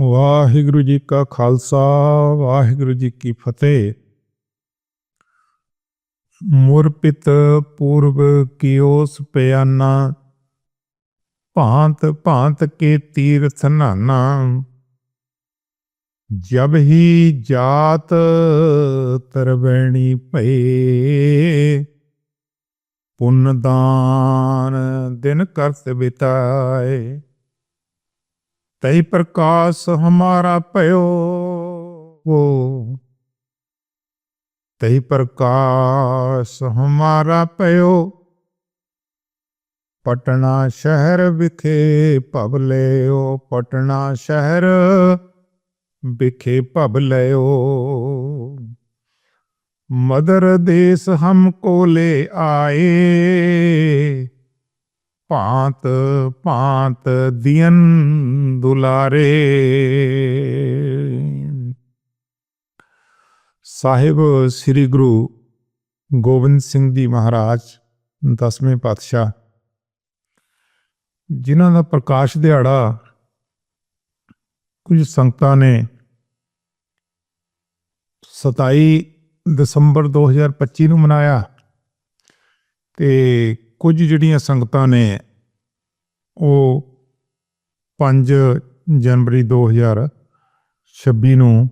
ਵਾਹਿਗੁਰੂ ਜੀ ਕਾ ਖਾਲਸਾ, ਵਾਹਿਗੁਰੂ ਜੀ ਕੀ ਫਤਿਹ। ਮੁਰਪਿਤ ਪੂਰਬ ਕੀਓਸ ਪਿਆਨਾ ਭਾਂਤ ਭਾਂਤ ਕੇ ਤੀਰਥ ਨਾਨਾ। ਜਬ ਹੀ ਜਾਤ ਤਰਵੈਣੀ ਭਏ, ਪੁੰਨ ਦਾਨ ਦਿਨ ਕਰਤ ਬਿਤਾਏ। ਤਈ ਪ੍ਰਕਾਸ਼ ਹਮਾਰਾ ਭਇਓ। ਉਹ ਤਈ ਪ੍ਰਕਾਸ਼ ਹਮਾਰਾ ਭਇਓ। ਪਟਨਾ ਸ਼ਹਿਰ ਵਿਖੇ ਭਵ ਲਿਓ ਪਟਨਾ ਸ਼ਹਿਰ ਵਿਖੇ ਭਵ ਲਿਓ ਮਦਰ ਦੇਸ ਹਮਕੋ ਲੈ ਆਏ। ਭਾਂਤ ਭਾਂਤ ਦੀਨ ਦੁਲਾਰੇ। ਸਾਹਿਬ ਸ੍ਰੀ ਗੁਰੂ ਗੋਬਿੰਦ ਸਿੰਘ ਜੀ ਮਹਾਰਾਜ, ਦਸਵੇਂ ਪਾਤਸ਼ਾਹ, ਜਿਨ੍ਹਾਂ ਦਾ ਪ੍ਰਕਾਸ਼ ਦਿਹਾੜਾ ਕੁਝ ਸੰਗਤਾਂ ਨੇ 27 ਦਸੰਬਰ 2025 ਨੂੰ ਮਨਾਇਆ ਤੇ ਕੁਝ ਜਿਹੜੀਆਂ ਸੰਗਤਾਂ ਨੇ ਉਹ 5 ਜਨਵਰੀ 2026 ਨੂੰ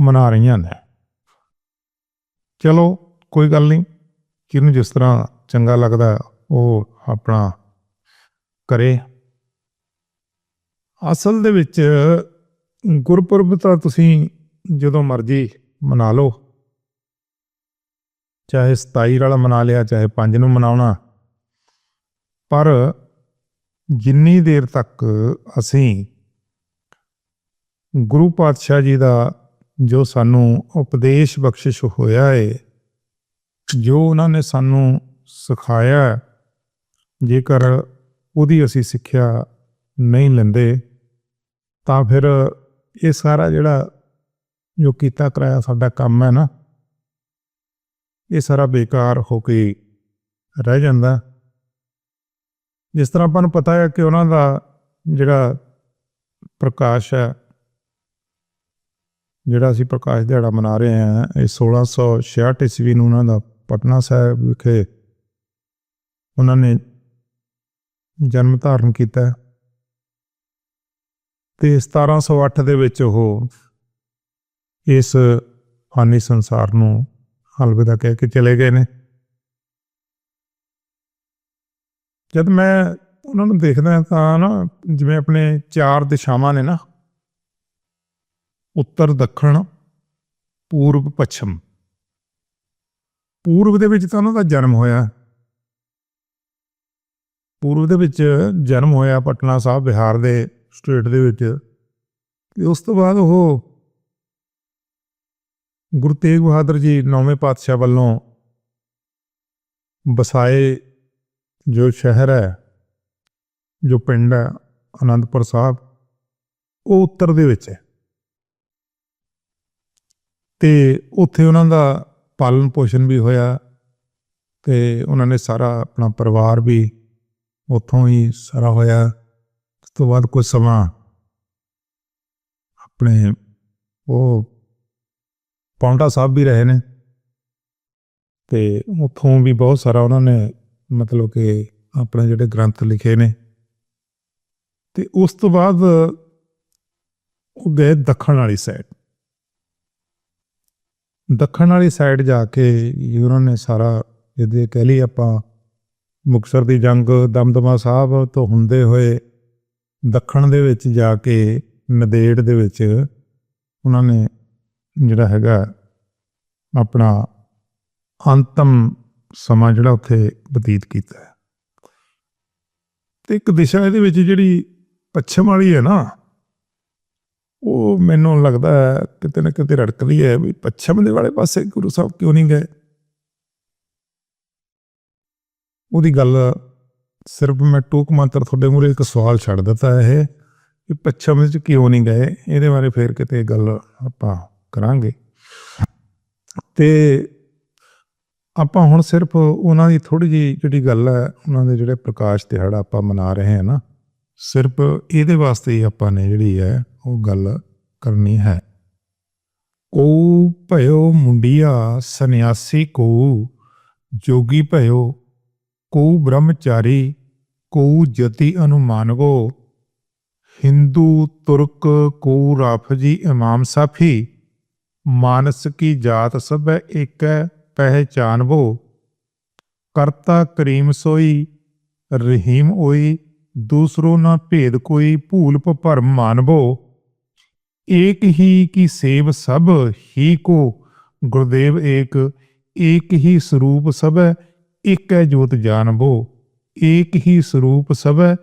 ਮਨਾ ਰਹੀਆਂ ਨੇ। ਚਲੋ, ਕੋਈ ਗੱਲ ਨਹੀਂ। ਜਿਹਨੂੰ ਜਿਸ ਤਰ੍ਹਾਂ ਚੰਗਾ ਲੱਗਦਾ, ਉਹ ਆਪਣਾ ਕਰੇ। ਅਸਲ ਦੇ ਵਿੱਚ ਗੁਰਪੁਰਬ ਤਾਂ ਤੁਸੀਂ ਜਦੋਂ ਮਰਜ਼ੀ ਮਨਾ ਲਓ। ਚਾਹੇ 27 ਵਾਲਾ ਮਨਾ ਲਿਆ, ਚਾਹੇ 5 ਨੂੰ ਮਨਾਉਣਾ। ਪਰ ਜਿੰਨੀ ਦੇਰ ਤੱਕ ਅਸੀਂ ਗੁਰੂ ਪਾਤਸ਼ਾਹ ਜੀ ਦਾ ਜੋ ਸਾਨੂੰ ਉਪਦੇਸ਼ ਬਖਸ਼ਿਸ਼ ਹੋਇਆ ਹੈ ਜੋ ਉਹਨਾਂ ਨੇ ਸਾਨੂੰ ਸਿਖਾਇਆ, ਜੇਕਰ ਉਹਦੀ ਅਸੀਂ ਸਿੱਖਿਆ ਨਹੀਂ ਲੈਂਦੇ, ਤਾਂ ਫਿਰ ਇਹ ਸਾਰਾ ਜਿਹੜਾ ਜੋ ਕੀਤਾ ਕਰਾਇਆ ਸਾਡਾ ਕੰਮ ਹੈ ਨਾ ਇਹ ਸਾਰਾ ਬੇਕਾਰ ਹੋ ਕੇ ਰਹਿ ਜਾਂਦਾ। ਜਿਸ ਤਰ੍ਹਾਂ ਆਪਾਂ ਨੂੰ ਪਤਾ ਹੈ ਕਿ ਉਹਨਾਂ ਦਾ ਜਿਹੜਾ ਪ੍ਰਕਾਸ਼ ਹੈ, ਜਿਹੜਾ ਅਸੀਂ ਪ੍ਰਕਾਸ਼ ਦਿਹਾੜਾ ਮਨਾ ਰਹੇ ਹਾਂ, ਇਹ 1666 ਈਸਵੀ ਨੂੰ ਉਹਨਾਂ ਦਾ ਪਟਨਾ ਸਾਹਿਬ ਵਿਖੇ ਉਹਨਾਂ ਨੇ ਜਨਮ ਧਾਰਨ ਕੀਤਾ। ਤੇ 1708 ਦੇ ਵਿੱਚ ਉਹ ਇਸ ਫਾਨੀ ਸੰਸਾਰ ਨੂੰ ਅਲਵਿਦਾ ਕਹਿ ਕੇ ਚਲੇ ਗਏ ਨੇ। ਜਦ ਮੈਂ ਉਹਨਾਂ ਨੂੰ ਦੇਖਦਾ ਤਾਂ ਨਾ ਜਿਵੇਂ ਆਪਣੇ ਚਾਰ ਦਿਸ਼ਾਵਾਂ ਨੇ ਨਾ। ਉੱਤਰ, ਦੱਖਣ, ਪੂਰਬ, ਪੱਛਮ। ਪੂਰਬ ਦੇ ਵਿੱਚ ਤਾਂ ਉਹਨਾਂ ਦਾ ਜਨਮ ਹੋਇਆ। ਪੂਰਬ ਦੇ ਵਿੱਚ ਜਨਮ ਹੋਇਆ ਪਟਨਾ ਸਾਹਿਬ, ਬਿਹਾਰ ਦੇ ਸਟੇਟ ਦੇ ਵਿੱਚ। ਤੇ ਉਸ ਤੋਂ ਬਾਅਦ ਉਹ ਗੁਰੂ ਤੇਗ ਬਹਾਦਰ ਜੀ ਨੌਵੇਂ ਪਾਤਸ਼ਾਹ ਵੱਲੋਂ ਬਸਾਏ ਜੋ ਸ਼ਹਿਰ ਹੈ, ਜੋ ਪਿੰਡ ਹੈ ਆਨੰਦਪੁਰ ਸਾਹਿਬ, ਉਹ ਉੱਤਰ ਦੇ ਵਿੱਚ ਹੈ। ਤੇ ਉੱਥੇ ਉਹਨਾਂ ਦਾ ਪਾਲਣ ਪੋਸ਼ਣ ਵੀ ਹੋਇਆ ਤੇ ਉਹਨਾਂ ਨੇ ਸਾਰਾ ਆਪਣਾ ਪਰਿਵਾਰ ਵੀ ਉੱਥੋਂ ਹੀ ਸਾਰਾ ਹੋਇਆ। ਉਸ ਤੋਂ ਬਾਅਦ ਕੁਝ ਸਮਾਂ ਆਪਣੇ ਉਹ ਪੌਂਟਾ ਸਾਹਿਬ ਵੀ ਰਹੇ ਨੇ। ਤੇ ਉੱਥੋਂ ਵੀ ਬਹੁਤ ਸਾਰਾ ਉਹਨਾਂ ਨੇ ਮਤਲਬ ਕਿ ਆਪਣੇ ਜਿਹੜੇ ਗ੍ਰੰਥ ਲਿਖੇ ਨੇ। ਤੇ ਉਸ ਤੋਂ ਬਾਅਦ ਉਹ ਗਏ ਦੱਖਣ ਵਾਲੀ ਸਾਈਡ ਦੱਖਣ ਵਾਲੀ ਸਾਈਡ ਜਾ ਕੇ ਉਹਨਾਂ ਨੇ ਸਾਰਾ ਜਿਹਦੇ ਕਹਿ ਲਈ ਆਪਾਂ ਮੁਕਸਰ ਦੀ ਜੰਗ ਦਮਦਮਾ ਸਾਹਿਬ ਤੋਂ ਹੁੰਦੇ ਹੋਏ ਦੱਖਣ ਦੇ ਵਿੱਚ ਜਾ ਕੇ ਨਦੇੜ ਦੇ ਵਿੱਚ ਉਹਨਾਂ ਨੇ ਜਿਹੜਾ ਹੈਗਾ ਆਪਣਾ ਅੰਤਮ ਸਮਾਂ ਜਿਹੜਾ ਉੱਥੇ ਬਤੀਤ ਕੀਤਾ ਹੈ। ਤੇ ਇੱਕ ਦਿਸ਼ਾ ਇਹਦੇ ਵਿੱਚ ਜਿਹੜੀ ਪੱਛਮ ਵਾਲੀ ਹੈ ਨਾ, ਉਹ ਮੈਨੂੰ ਲੱਗਦਾ ਹੈ ਕਿਤੇ ਨਾ ਕਿਤੇ ਰੜਕਦੀ ਹੈ ਵੀ ਪੱਛਮ ਦੇ ਵਾਲੇ ਪਾਸੇ ਗੁਰੂ ਸਾਹਿਬ ਕਿਉਂ ਨਹੀਂ ਗਏ? ਉਹਦੀ ਗੱਲ ਸਿਰਫ ਮੈਂ ਟੂਕ ਮੰਤਰ ਤੁਹਾਡੇ ਮੂਰੇ ਇੱਕ ਸਵਾਲ ਛੱਡ ਦਿੱਤਾ ਹੈ ਇਹ ਕਿ ਪੱਛਮ ਵਿੱਚ ਕਿਉਂ ਨਹੀਂ ਗਏ? ਇਹਦੇ ਬਾਰੇ ਫੇਰ ਕਿਤੇ ਗੱਲ ਆਪਾਂ ਕਰਾਂਗੇ। ਤੇ ਆਪਾਂ ਹੁਣ ਸਿਰਫ ਉਹਨਾਂ ਦੀ ਥੋੜੀ ਜਿਹੀ ਜਿਹੜੀ ਗੱਲ ਹੈ, ਉਹਨਾਂ ਦੇ ਜਿਹੜੇ ਪ੍ਰਕਾਸ਼ ਦਿਹਾੜਾ ਆਪਾਂ ਮਨਾ ਰਹੇ ਹਾਂ ਨਾ, ਸਿਰਫ ਇਹਦੇ ਵਾਸਤੇ ਹੀ ਆਪਾਂ ਨੇ ਜਿਹੜੀ ਹੈ, ਉਹ ਗੱਲ ਕਰਨੀ ਹੈ। ਕੋ ਭਇਓ ਮੁੰਡਿਆ ਸੰਨਿਆਸੀ ਕੋ, ਜੋਗੀ ਭਇਓ ਕੋ ਬ੍ਰਹਮਚਾਰੀ, ਕੋ ਜਤੀ ਅਨੁਮਾਨਵੋ, ਹਿੰਦੂ ਤੁਰਕ ਕੋ ਰਾਫਜੀ ਇਮਾਮ ਸਾਫੀ ਮਾਨਸ ਕੀ ਜਾਤ ਸਭੈ ਏਕੈ ਪਹਿਚਾਨਵੋ, ਕਰਤਾ ਕਰੀਮ ਸੋਈ, ਰਹੀਮ ਓਈ, ਦੂਸਰੋ ਨਾ ਭੇਦ ਕੋਈ ਭੂਲ ਭਰਮ ਮਾਨਵੋ। ਏਕ ਹੀ ਕੀ ਸੇਵ ਸਭ, ਹੀ ਕੋ ਗੁਰਦੇਵ ਏਕ ਏਕ ਹੀ ਸਰੂਪ ਸਭੈ ਏਕੈ ਜੋਤ ਜਾਣਵੋ ਏਕ ਹੀ ਸਰੂਪ ਸਭੈ